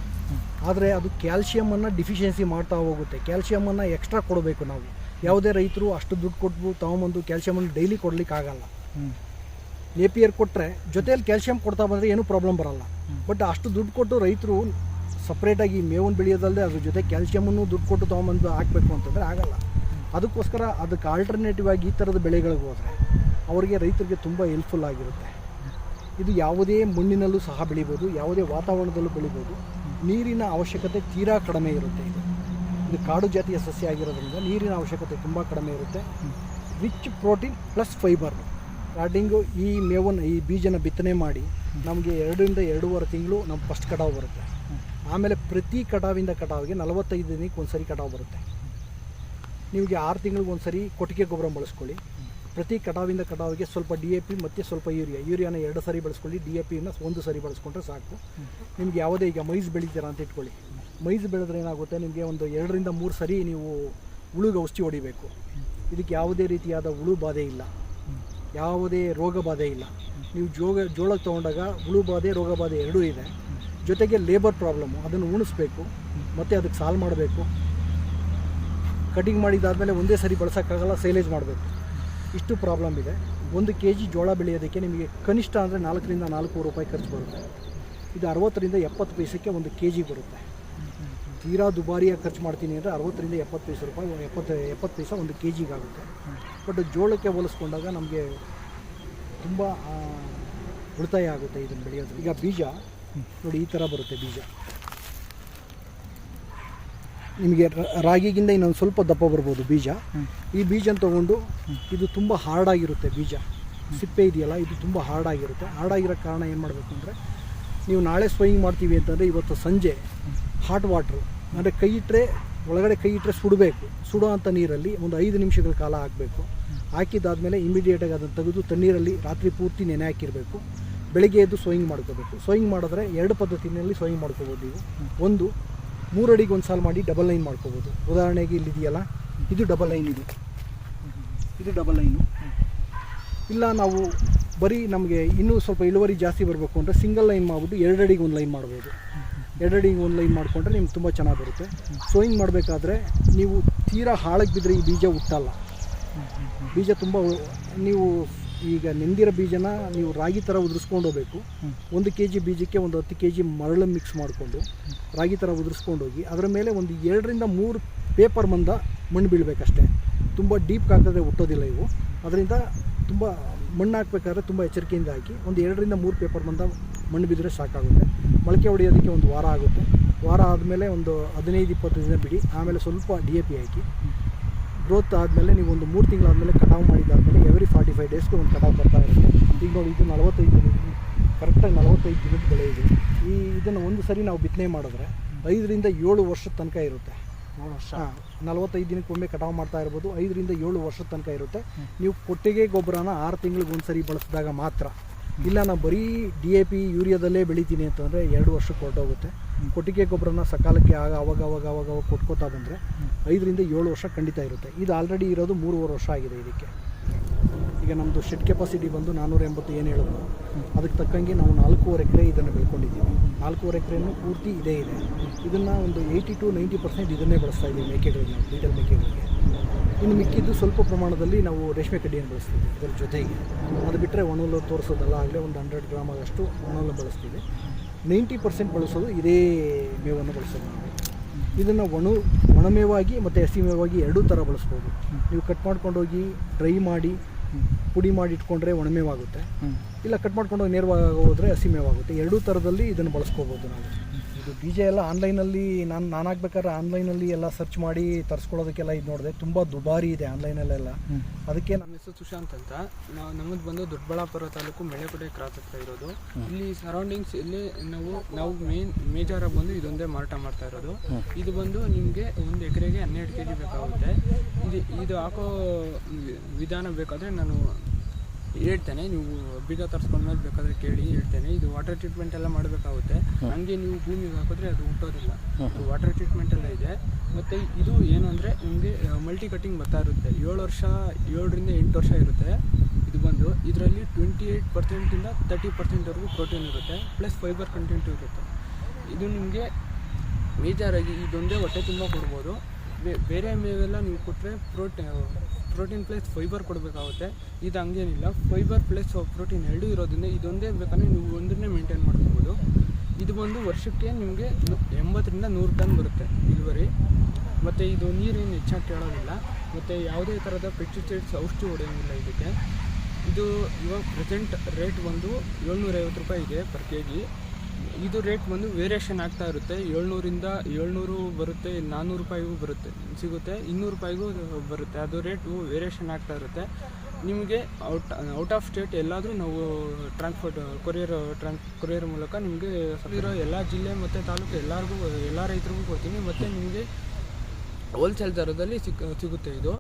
B: ಆದರೆ ಅದು ಕ್ಯಾಲ್ಶಿಯಮನ್ನು ಡಿಫಿಷಿಯನ್ಸಿ ಮಾಡ್ತಾ ಹೋಗುತ್ತೆ. ಕ್ಯಾಲ್ಶಿಯಮನ್ನು ಎಕ್ಸ್ಟ್ರಾ ಕೊಡಬೇಕು ನಾವು. ಯಾವುದೇ ರೈತರು ಅಷ್ಟು ದುಡ್ಡು ಕೊಟ್ಟು ತಗೊಂಬಂದು ಕ್ಯಾಲ್ಶಿಯಮನ್ನು ಡೈಲಿ ಕೊಡಲಿಕ್ಕೆ ಆಗಲ್ಲ. ನೇಪಿಯರ್ ಕೊಟ್ಟರೆ ಜೊತೆಯಲ್ಲಿ ಕ್ಯಾಲ್ಶಿಯಂ ಕೊಡ್ತಾ ಬಂದರೆ ಏನೂ ಪ್ರಾಬ್ಲಮ್ ಬರಲ್ಲ. ಬಟ್ ಅಷ್ಟು ದುಡ್ಡು ಕೊಟ್ಟು ರೈತರು ಸಪ್ರೇಟಾಗಿ ಮೇವನ್ನು ಬೆಳೆಯೋದಲ್ಲದೆ ಅದ್ರ ಜೊತೆ ಕ್ಯಾಲ್ಸಿಯಮನ್ನು ದುಡ್ಡು ಕೊಟ್ಟು ತೊಗೊಂಬಂದು ಹಾಕಬೇಕು ಅಂತಂದರೆ ಆಗಲ್ಲ. ಅದಕ್ಕೋಸ್ಕರ ಅದಕ್ಕೆ ಆಲ್ಟರ್ನೇಟಿವ್ ಆಗಿ ಈ ಥರದ ಬೆಳೆಗಳಿಗೆ ಹೋದರೆ ಅವರಿಗೆ ರೈತರಿಗೆ ತುಂಬ ಹೆಲ್ಪ್ಫುಲ್ ಆಗಿರುತ್ತೆ. ಇದು ಯಾವುದೇ ಮಣ್ಣಿನಲ್ಲೂ ಸಹ ಬೆಳಿಬೋದು, ಯಾವುದೇ ವಾತಾವರಣದಲ್ಲೂ ಬೆಳಿಬೋದು. ನೀರಿನ ಅವಶ್ಯಕತೆ ತೀರಾ ಕಡಿಮೆ ಇರುತ್ತೆ ಇದು. ಇದು ಕಾಡು ಜಾತಿಯ ಸಸ್ಯ ಆಗಿರೋದ್ರಿಂದ ನೀರಿನ ಅವಶ್ಯಕತೆ ತುಂಬ ಕಡಿಮೆ ಇರುತ್ತೆ. Rich protein plus fibre starting ಈ ಮೇವನ್ನು, ಈ ಬೀಜನ ಬಿತ್ತನೆ ಮಾಡಿ ನಮಗೆ ಎರಡರಿಂದ ಎರಡೂವರೆ ತಿಂಗಳು ನಮ್ಮ ಫಸ್ಟ್ ಕಟಾವು ಬರುತ್ತೆ. ಆಮೇಲೆ ಪ್ರತಿ ಕಟಾವಿಂದ ಕಟಾವಿಗೆ ನಲವತ್ತೈದು ದಿನಕ್ಕೆ ಒಂದು ಸರಿ ಕಟಾವು ಬರುತ್ತೆ. ನಿಮಗೆ ಆರು ತಿಂಗಳಿಗೆ ಒಂದು ಸರಿ ಕೊಟ್ಟಿಗೆ ಗೊಬ್ಬರ ಬಳಸ್ಕೊಳ್ಳಿ. ಪ್ರತಿ ಕಟಾವಿಂದ ಕಟಾವಿಗೆ ಸ್ವಲ್ಪ ಡಿ ಎ ಪಿ ಮತ್ತು ಸ್ವಲ್ಪ ಯೂರಿಯಾ. ಯೂರಿಯಾನ ಎರಡು ಸರಿ ಬಳಸ್ಕೊಳ್ಳಿ. ಡಿ ಎ ಪಿನ ಒಂದು ಸರಿ ಬಳಸ್ಕೊಂಡ್ರೆ ಸಾಕು. ನಿಮ್ಗೆ ಯಾವುದೇ ಈಗ ಮೈಸ್ ಬೆಳಿತೀರಾ ಅಂತ ಇಟ್ಕೊಳ್ಳಿ. ಮೈಸ್ ಬೆಳೆದ್ರೆ ಏನಾಗುತ್ತೆ? ನಿಮಗೆ ಒಂದು ಎರಡರಿಂದ ಮೂರು ಸರಿ ನೀವು ಹುಳುಗೆ ಔಷಧಿ ಹೊಡಿಬೇಕು. ಇದಕ್ಕೆ ಯಾವುದೇ ರೀತಿಯಾದ ಹುಳು ಬಾಧೆ ಇಲ್ಲ. ಯಾವುದೇ ರೋಗ ಬಾಧೆ ಇಲ್ಲ. ನೀವು ಜೋಗ ಜೋಳಕ್ಕೆ ತೊಗೊಂಡಾಗ ಹುಳು ಬಾಧೆ, ರೋಗ ಬಾಧೆ ಎರಡೂ ಇದೆ. ಜೊತೆಗೆ ಲೇಬರ್ ಪ್ರಾಬ್ಲಮ್ಮು ಅದನ್ನು ಉಣಿಸ್ಬೇಕು, ಮತ್ತು ಅದಕ್ಕೆ ಸಾಲ್ವ್ ಮಾಡಬೇಕು. ಕಟಿಂಗ್ ಮಾಡಿದಾದಮೇಲೆ ಒಂದೇ ಸರಿ ಬಳಸೋಕ್ಕಾಗಲ್ಲ ಸೈಲೇಜ್ ಮಾಡಬೇಕು. ಇಷ್ಟು ಪ್ರಾಬ್ಲಮ್ ಇದೆ. ಒಂದು ಕೆ ಜಿ ಜೋಳ ಬೆಳೆಯೋದಕ್ಕೆ ನಿಮಗೆ ಕನಿಷ್ಠ ಅಂದರೆ ನಾಲ್ಕರಿಂದ ನಾಲ್ಕು ರೂಪಾಯಿ ಖರ್ಚು ಬರುತ್ತೆ. ಇದು ಅರವತ್ತರಿಂದ ಎಪ್ಪತ್ತು ಪೈಸಕ್ಕೆ ಒಂದು ಕೆ ಜಿ ಬರುತ್ತೆ. ತೀರಾ ದುಬಾರಿಯಾಗಿ ಖರ್ಚು ಮಾಡ್ತೀನಿ ಅಂದರೆ ಅರವತ್ತರಿಂದ ಎಪ್ಪತ್ತು ಪೈಸ ರೂಪಾಯಿ, ಎಪ್ಪತ್ತು ಎಪ್ಪತ್ತು ಪೈಸೆ ಒಂದು ಕೆ ಜಿಗಾಗುತ್ತೆ ಬಟ್ ಜೋಳಕ್ಕೆ ಹೋಲಿಸ್ಕೊಂಡಾಗ ನಮಗೆ ತುಂಬ ಉಳಿತಾಯ ಆಗುತ್ತೆ ಇದನ್ನು ಬೆಳೆಯೋದು ಈಗ ಬೀಜ ನೋಡಿ, ಈ ಥರ ಬರುತ್ತೆ ಬೀಜ. ನಿಮಗೆ ರಾಗಿಗಿಂತ ಇನ್ನೊಂದು ಸ್ವಲ್ಪ ದಪ್ಪ ಬರ್ಬೋದು ಬೀಜ. ಈ ಬೀಜನ ತೊಗೊಂಡು ಇದು ತುಂಬ ಹಾರ್ಡಾಗಿರುತ್ತೆ ಬೀಜ. ಸಿಪ್ಪೆ ಇದೆಯಲ್ಲ, ಇದು ತುಂಬ ಹಾರ್ಡಾಗಿರುತ್ತೆ. ಹಾರ್ಡಾಗಿರೋ ಕಾರಣ ಏನು ಮಾಡಬೇಕು ಅಂದರೆ, ನೀವು ನಾಳೆ ಸ್ವಯಿಂಗ್ ಮಾಡ್ತೀವಿ ಅಂತಂದರೆ ಇವತ್ತು ಸಂಜೆ ಹಾಟ್ ವಾಟ್ರು ಅಂದರೆ ಕೈ ಇಟ್ಟರೆ ಒಳಗಡೆ ಕೈ ಇಟ್ಟರೆ ಸುಡಬೇಕು. ಸುಡೋ ಅಂಥ ನೀರಲ್ಲಿ ಒಂದು ಐದು ನಿಮಿಷಗಳ ಕಾಲ ಹಾಕಬೇಕು. ಹಾಕಿದ್ದಾದಮೇಲೆ ಇಮಿಡಿಯೇಟಾಗಿ ಅದನ್ನು ತೆಗೆದು ತಣ್ಣೀರಲ್ಲಿ ರಾತ್ರಿ ಪೂರ್ತಿ ನೆನೆ ಹಾಕಿರಬೇಕು. ಬೆಳಿಗ್ಗೆ ಎದ್ದು ಸೋಯಿಂಗ್ ಮಾಡ್ಕೋಬೇಕು. ಸೋಯಿಂಗ್ ಮಾಡಿದ್ರೆ ಎರಡು ಪದ್ಧತಿನಲ್ಲಿ ಸೋಯಿಂಗ್ ಮಾಡ್ಕೋಬೋದು ನೀವು. ಒಂದು ಮೂರು ಅಡಿಗೆ ಒಂದು ಸಾಲು ಮಾಡಿ ಡಬಲ್ ಲೈನ್ ಮಾಡ್ಕೋಬೋದು. ಉದಾಹರಣೆಗೆ ಇಲ್ಲಿದೆಯಲ್ಲ ಇದು ಡಬಲ್ ಲೈನ್ ಇದು. ಇದು ಡಬಲ್ ಲೈನು ಇಲ್ಲ, ನಾವು ಬರೀ ನಮಗೆ ಇನ್ನೂ ಸ್ವಲ್ಪ ಇಳುವರಿ ಜಾಸ್ತಿ ಬರಬೇಕು ಅಂದರೆ ಸಿಂಗಲ್ ಲೈನ್ ಮಾಡಿಬಿಟ್ಟು ಎರಡು ಅಡಿಗೆ ಒಂದು ಲೈನ್ ಮಾಡ್ಬೋದು. ಎರಡು ಅಡಿಗೆ ಒಂದು ಲೈನ್ ಮಾಡಿಕೊಂಡ್ರೆ ನಿಮ್ಗೆ ತುಂಬ ಚೆನ್ನಾಗಿ ಬರುತ್ತೆ. ಸೋಯಿಂಗ್ ಮಾಡಬೇಕಾದ್ರೆ ನೀವು ತೀರಾ ಹಾಳಕ್ಕೆ ಬಿದ್ದರೆ ಈ ಬೀಜ ಹುಟ್ಟಲ್ಲ. ಬೀಜ ತುಂಬ ನೀವು ಈಗ ನೆಂದಿರೋ ಬೀಜನ ನೀವು ರಾಗಿ ಥರ ಉದುರಿಸ್ಕೊಂಡು ಹೋಗಬೇಕು. ಒಂದು ಕೆ ಜಿ ಬೀಜಕ್ಕೆ ಒಂದು ಹತ್ತು ಕೆ ಜಿ ಮರಳು ಮಿಕ್ಸ್ ಮಾಡಿಕೊಂಡು ರಾಗಿ ಥರ ಉದುರಿಸ್ಕೊಂಡು ಹೋಗಿ ಅದರ ಮೇಲೆ ಒಂದು ಎರಡರಿಂದ ಮೂರು ಪೇಪರ್ ಮಂದ ಮಣ್ಣು ಬೀಳಬೇಕಷ್ಟೇ. ತುಂಬ ಡೀಪ್ ಹಾಕಿದ್ರೆ ಹುಟ್ಟೋದಿಲ್ಲ ಇವು. ಅದರಿಂದ ತುಂಬ ಮಣ್ಣು ಹಾಕ್ಬೇಕಾದ್ರೆ ತುಂಬ ಎಚ್ಚರಿಕೆಯಿಂದ ಹಾಕಿ ಒಂದು ಎರಡರಿಂದ ಮೂರು ಪೇಪರ್ ಮಂದ ಮಣ್ಣು ಬಿದ್ದರೆ ಸಾಕಾಗುತ್ತೆ. ಮೊಳಕೆ ಹೊಡೆಯೋದಕ್ಕೆ ಒಂದು ವಾರ ಆಗುತ್ತೆ. ವಾರ ಆದಮೇಲೆ ಒಂದು ಹದಿನೈದು ಇಪ್ಪತ್ತು ದಿನ ಬಿಡಿ. ಆಮೇಲೆ ಸ್ವಲ್ಪ ಡಿ ಎ ಪಿ ಹಾಕಿ. ಗ್ರೋತ್ ಆದಮೇಲೆ ನೀವು ಒಂದು ಮೂರು ತಿಂಗಳಾದಮೇಲೆ ಕಟಾವು ಮಾಡಿದ್ದಾದಮೇಲೆ ಎವ್ರಿ ಫಾರ್ಟಿ ಫೈವ್ ಡೇಸ್ಗೆ ಒಂದು ಕಟಾವು ಬರ್ತಾ ಇರುತ್ತೆ. ಈಗ ನೋಡಿ ಇದು ನಲವತ್ತೈದು ದಿನ ಕರೆಕ್ಟಾಗಿ ನಲವತ್ತೈದು ದಿನದ ಬೆಳೆ ಇದೆ. ಈ ಇದನ್ನು ಒಂದು ಸರಿ ನಾವು ಬಿತ್ತನೆ ಮಾಡಿದ್ರೆ ಐದರಿಂದ ಏಳು ವರ್ಷದ ತನಕ ಇರುತ್ತೆ. ಹಾಂ ನಲವತ್ತೈದು ದಿನಕ್ಕೊಮ್ಮೆ ಕಟಾವು ಮಾಡ್ತಾ ಇರ್ಬೋದು ಐದರಿಂದ ಏಳು ವರ್ಷದ ತನಕ ಇರುತ್ತೆ. ನೀವು ಕೊಟ್ಟಿಗೆ ಗೊಬ್ಬರನ ಆರು ತಿಂಗಳಿಗೆ ಒಂದು ಸರಿ ಬಳಸಿದಾಗ ಮಾತ್ರ. ಇಲ್ಲ ನಾವು ಬರೀ ಡಿ ಎ ಪಿ ಯೂರಿಯಾದಲ್ಲೇ ಬೆಳಿತೀನಿ ಅಂತಂದರೆ ಎರಡು ವರ್ಷಕ್ಕೆ ಹೊರಟೋಗುತ್ತೆ. ಕೊಟ್ಟಿಗೆ ಗೊಬ್ಬರನ ಸಕಾಲಕ್ಕೆ ಆಗ ಅವಾಗ ಅವಾಗ ಅವಾಗ ಅವಾಗ ಕೊಟ್ಕೋತಾ ಬಂದರೆ ಐದರಿಂದ ಏಳು ವರ್ಷ ಖಂಡಿತ ಇರುತ್ತೆ. ಇದು ಆಲ್ರೆಡಿ ಇರೋದು ಮೂರುವರೆ ವರ್ಷ ಆಗಿದೆ ಇದಕ್ಕೆ. ಈಗ ನಮ್ಮದು ಶೆಡ್ ಕೆಪಾಸಿಟಿ ಬಂದು ನಾನ್ನೂರ ಎಂಬತ್ತು ಏನು ಹೇಳೋದು? ಅದಕ್ಕೆ ತಕ್ಕಂಗೆ ನಾವು ನಾಲ್ಕೂವರೆ ಎಕರೆ ಇದನ್ನು ಬೆಳ್ಕೊಂಡಿದ್ದೀವಿ. ನಾಲ್ಕೂವರೆ ಎಕರೆಯನ್ನು ಪೂರ್ತಿ ಇದೇ ಇದೆ. ಇದನ್ನು ಒಂದು ಏಯ್ಟಿ ಟು ನೈಂಟಿ ಪರ್ಸೆಂಟ್ ಇದನ್ನೇ ಬಳಸ್ತಾ ಇದ್ದೀವಿ ಮೇಕೆಗಳಿಗೆ ಬೀಟಲ್ ಮೇಕೆಗಳಿಗೆ. ಇನ್ನು ಮಿಕ್ಕಿದ್ದು ಸ್ವಲ್ಪ ಪ್ರಮಾಣದಲ್ಲಿ ನಾವು ರೇಷ್ಮೆ ಕಡ್ಡಿಯನ್ನು ಬಳಸ್ತೀವಿ ಇದರ ಜೊತೆಗೆ. ಅದು ಬಿಟ್ಟರೆ ಒಣಲು ತೋರಿಸೋದಲ್ಲ, ಆಗಲೇ ಒಂದು ಹಂಡ್ರೆಡ್ ಗ್ರಾಮ್ ಆಗಷ್ಟು ಒಣಲು ಬಳಸ್ತೀವಿ. ನೈಂಟಿ ಪರ್ಸೆಂಟ್ ಬಳಸೋದು ಇದೇ ಮೇವನ್ನು ಬಳಸೋದು. ನಾವು ಇದನ್ನು ಒಣ ಒಣಮೇವಾಗಿ ಮತ್ತು ಹಸಿ ಮೇವಾಗಿ ಎರಡೂ ಥರ ಬಳಸ್ಬೋದು. ನೀವು ಕಟ್ ಮಾಡ್ಕೊಂಡೋಗಿ ಡ್ರೈ ಮಾಡಿ ಪುಡಿ ಮಾಡಿ ಇಟ್ಕೊಂಡ್ರೆ ಒಣಮೇವಾಗುತ್ತೆ. ಇಲ್ಲ ಕಟ್ ಮಾಡ್ಕೊಂಡು ಹೋಗಿ ನೇರವಾಗಿ ಹೋದರೆ ಹಸಿ ಮೇವಾಗುತ್ತೆ ಎರಡೂ ಥರದಲ್ಲಿ ಇದನ್ನು ಬಳಸ್ಕೋಬೋದು ನಾವು. ಇದು ಬೀಜ ಎಲ್ಲ ಆನ್ಲೈನಲ್ಲಿ ನಾನು ನಾನು ಹಾಕ್ಬೇಕಾದ್ರೆ ಆನ್ಲೈನಲ್ಲಿ ಎಲ್ಲ ಸರ್ಚ್ ಮಾಡಿ ತರಿಸ್ಕೊಳ್ಳೋದಕ್ಕೆಲ್ಲ ಇದು ನೋಡಿದೆ. ತುಂಬ ದುಬಾರಿ ಇದೆ ಆನ್ಲೈನಲ್ಲೆಲ್ಲ. ಅದಕ್ಕೆ
C: ನಮ್ಮ ಹೆಸರು ಸುಶಾಂತ್ ಅಂತ. ನಾವು ನಮ್ಮದು ಬಂದು ದೊಡ್ಡಬಳ್ಳಾಪುರ ತಾಲೂಕು ಮೆಳೆಕೋಟೆ ಕ್ರಾಸ್ ಹತ್ರ ಇರೋದು. ಇಲ್ಲಿ ಸರೌಂಡಿಂಗ್ಸ್ ಇಲ್ಲಿ ನಾವು ನಾವು ಮೇನ್ ಮೇಜರಾಗಿ ಬಂದು ಇದೊಂದೇ ಮಾರಾಟ ಮಾಡ್ತಾ ಇರೋದು. ಇದು ಬಂದು ನಿಮಗೆ ಒಂದು ಎಕರೆಗೆ ಹನ್ನೆರಡು ಕೆ ಜಿ ಬೇಕಾಗುತ್ತೆ. ಇದು ಇದು ಹಾಕೋ ವಿಧಾನ ಬೇಕಾದರೆ ನಾನು ಹೇಳ್ತೇನೆ ನೀವು ಬೀಜ ತರಿಸ್ಕೊಂಡ್ಮೇಲೆ ಬೇಕಾದರೆ ಕೇಳಿ ಹೇಳ್ತೇನೆ. ಇದು ವಾಟರ್ ಟ್ರೀಟ್ಮೆಂಟ್ ಎಲ್ಲ ಮಾಡಬೇಕಾಗುತ್ತೆ. ಹಂಗೆ ನೀವು ಭೂಮಿಗೆ ಹಾಕಿದ್ರೆ ಅದು ಹುಟ್ಟೋದಿಲ್ಲ. ವಾಟರ್ ಟ್ರೀಟ್ಮೆಂಟ್ ಎಲ್ಲ ಇದೆ. ಮತ್ತು ಇದು ಏನು ಅಂದರೆ ನಿಮಗೆ ಮಲ್ಟಿ ಕಟಿಂಗ್ ಬರ್ತಾ ಇರುತ್ತೆ. ಏಳು ವರ್ಷ ಏಳರಿಂದ ಎಂಟು ವರ್ಷ ಇರುತ್ತೆ ಇದು ಬಂದು. ಇದರಲ್ಲಿ ಟ್ವೆಂಟಿ ಏಯ್ಟ್ ಪರ್ಸೆಂಟಿಂದ ತರ್ಟಿ ಪರ್ಸೆಂಟ್ವರೆಗೂ ಪ್ರೋಟೀನ್ ಇರುತ್ತೆ ಪ್ಲಸ್ ಫೈಬರ್ ಕಂಟೆಂಟು ಇರುತ್ತೆ. ಇದು ನಿಮಗೆ ಮೇಜರಾಗಿ ಇದೊಂದೇ ಹೊಟ್ಟೆ ತುಂಬ ಕೊಡ್ಬೋದು. ಬೇರೆ ಮೇವೆಲ್ಲ ನೀವು ಕೊಟ್ಟರೆ ಪ್ರೋಟಿ ಪ್ರೋಟೀನ್ ಪ್ಲಸ್ ಫೈಬರ್ ಕೊಡಬೇಕಾಗುತ್ತೆ. ಇದು ಹಂಗೇನಿಲ್ಲ. ಫೈಬರ್ ಪ್ಲಸ್ ಪ್ರೋಟೀನ್ ಎರಡೂ ಇರೋದ್ರಿಂದ ಇದೊಂದೇ ಬೇಕಂದರೆ ನೀವು ಒಂದನ್ನೇ ಮೇಂಟೈನ್ ಮಾಡ್ಕೋಬೋದು. ಇದು ಬಂದು ವರ್ಷಕ್ಕೆ ನಿಮಗೆ ಎಂಬತ್ತರಿಂದ ನೂರು ಟನ್ ಬರುತ್ತೆ ಇಳುವರಿ. ಮತ್ತು ಇದು ನೀರೇನು ಹೆಚ್ಚಾಗಿ ಕೇಳೋದಿಲ್ಲ. ಮತ್ತು ಯಾವುದೇ ಥರದ ಪೆಸ್ಟಿಸೈಡ್ಸ್ ಔಷಧಿ ಹೊಡೆಯೋಂಗಿಲ್ಲ ಇದಕ್ಕೆ. ಇದು ಇವಾಗ ಪ್ರೆಸೆಂಟ್ ರೇಟ್ ಬಂದು ಏಳ್ನೂರೈವತ್ತು ರೂಪಾಯಿ ಇದೆ ಪರ್ ಕೆ ಜಿ ಇದು ರೇಟ್ ಬಂದು ವೇರಿಯೇಷನ್ ಆಗ್ತಾ ಇರುತ್ತೆ. ಏಳ್ನೂರಿಂದ ಏಳ್ನೂರು ಬರುತ್ತೆ ನಾನ್ನೂರು ರೂಪಾಯಿಗೂ ಬರುತ್ತೆ, ಸಿಗುತ್ತೆ. ಇನ್ನೂರು ರೂಪಾಯಿಗೂ ಬರುತ್ತೆ. ಅದು ರೇಟು ವೇರಿಯೇಷನ್ ಆಗ್ತಾ ಇರುತ್ತೆ. ನಿಮಗೆ ಔಟ್ ಔಟ್ ಆಫ್ ಸ್ಟೇಟ್ ಎಲ್ಲಾದರೂ ನಾವು ಟ್ರಾನ್ಸ್ಪೋರ್ಟ್ ಕೊರಿಯರ್ ಟ್ರಾನ್ಸ್ ಕೊರಿಯರ್ ಮೂಲಕ ನಿಮಗೆ ಇರೋ ಎಲ್ಲ ಜಿಲ್ಲೆ ಮತ್ತು ತಾಲೂಕು ಎಲ್ಲರಿಗೂ, ಎಲ್ಲ ರೈತರಿಗೂ ಕೊಡ್ತೀನಿ. ಮತ್ತು ನಿಮಗೆ ಹೋಲ್ಸೇಲ್ ದರದಲ್ಲಿ ಸಿಗುತ್ತೆ ಇದು.